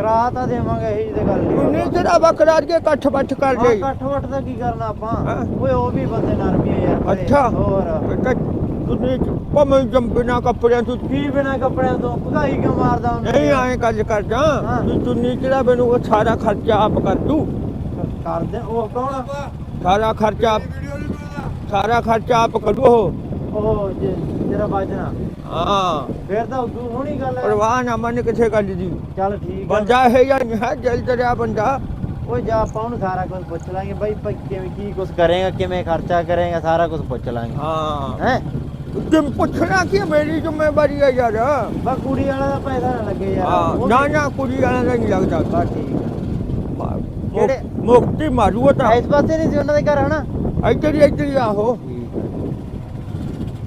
ਕਰਾ ਤਾਂ ਦੇਵਾਂਗੇ ਇਹੀ ਤੇ ਗੱਲ ਨਹੀਂ ਨਹੀਂ ਤੇਰਾ ਬੱਕਰਾ ਕੇ ਇਕੱਠ ਬੱਠ ਕਰ ਹਾਂ ਇਕੱਠ ਵੱਟ ਦਾ ਕੀ ਕਰਨਾ ਆਪਾਂ? ਹਾਂ। ਓਏ ਉਹ ਵੀ ਬੰਦੇ ਨਰਮੀ ਆ ਯਾਰ। ਅੱਛਾ। ਹੋਰ। ਤੁਸੀਂ ਭਵੇਂ ਜੰਮ ਬਿਨਾ ਕੱਪੜਿਆਂ ਤੋਂ ਕੀ ਬਿਨਾ ਕੱਪੜਿਆਂ ਤੋਂ? ਭਗਾਈ ਕਿਉਂ ਮਾਰਦਾ ਹੁੰਦਾ ਨਹੀਂ ਆਏ ਗੱਲ ਕਰਦਾ ਹਾਂ। ਤੂੰ ਚੁੰਨੀ ਚੜਾ ਮੈਨੂੰ ਉਹ ਸਾਰਾ ਖਰਚਾ ਆਪ ਕਰ ਦੂ। ਕਰਦੇ ਉਹ ਕੌਣ? ਸਾਰਾ ਖਰਚਾ ਆਪ- ਸਾਰਾ ਖਰਚਾ ਆਪ ਕਰੂ ਉਹ। ਉਹ ਜੇ- ਜਿਹੜਾ ਬਾਜਣਾ ਹਾਂ। ਫੇਰ ਤਾਂ ਉਦੋਂ ਹੋਣੀ ਗੱਲ। ਹੈ ਪਰਵਾਹ ਨਾ ਮੰਨ ਕਿਸੇ ਗੱਲ ਦੀ। ਚੱਲ ਠੀਕ ਆ। ਬੰਦਾ ਹੈ ਜਾਂ ਨਹੀਂ ਹੈ ਦਿਲ ਤੇਰਾ ਬੰਦਾ। ਓਏ ਜਾ ਆਪਾਂ ਉਹਨੂੰ ਸਾਰਾ ਕੁਝ ਪੁੱਛ ਲਾਂਗੇ ਬਾਈ ਭਾਈ ਕਿਵੇਂ ਕੀ ਕੁਝ ਕਰੇਗਾ ਕਿਵੇਂ ਖਰਚਾ ਕਰੇਗਾ ਸਾਰਾ ਕੁਝ ਪੁੱਛ ਲਾਂਗੇ। ਹਾਂ। ਹੈ? ਤੇ ਪੁੱਛਣਾ ਕੀ ਹੈ? ਮੇਰੀ ਜ਼ਿੰਮੇਵਾਰੀ ਹੈ ਯਾਰ। ਬਾ ਕੁੜੀ ਵਾਲਾ ਦਾ ਪੈਸਾ ਨਾ ਲੱਗੇ ਯਾਰ। ਹਾਂ ਉਹ ਨਾ ਨਾ ਕੁੜੀ ਵਾਲਾ ਦਾ ਨਹੀਂ ਲੱਗਦਾ। ਠੀਕ ਕਿਹੜੇ? ਮੁਕਤੀ ਮਾਰੂ ਉਹ ਆ ਤਾਂ ਪਾਸੇ ਨਹੀਂ ਸੀ ਉਹਨਾਂ ਦੇ ਘਰ ਹਨਾ? ਇੱਧਰ ਹੀ ਇੱਧਰ ਹੀ ਆਹੋ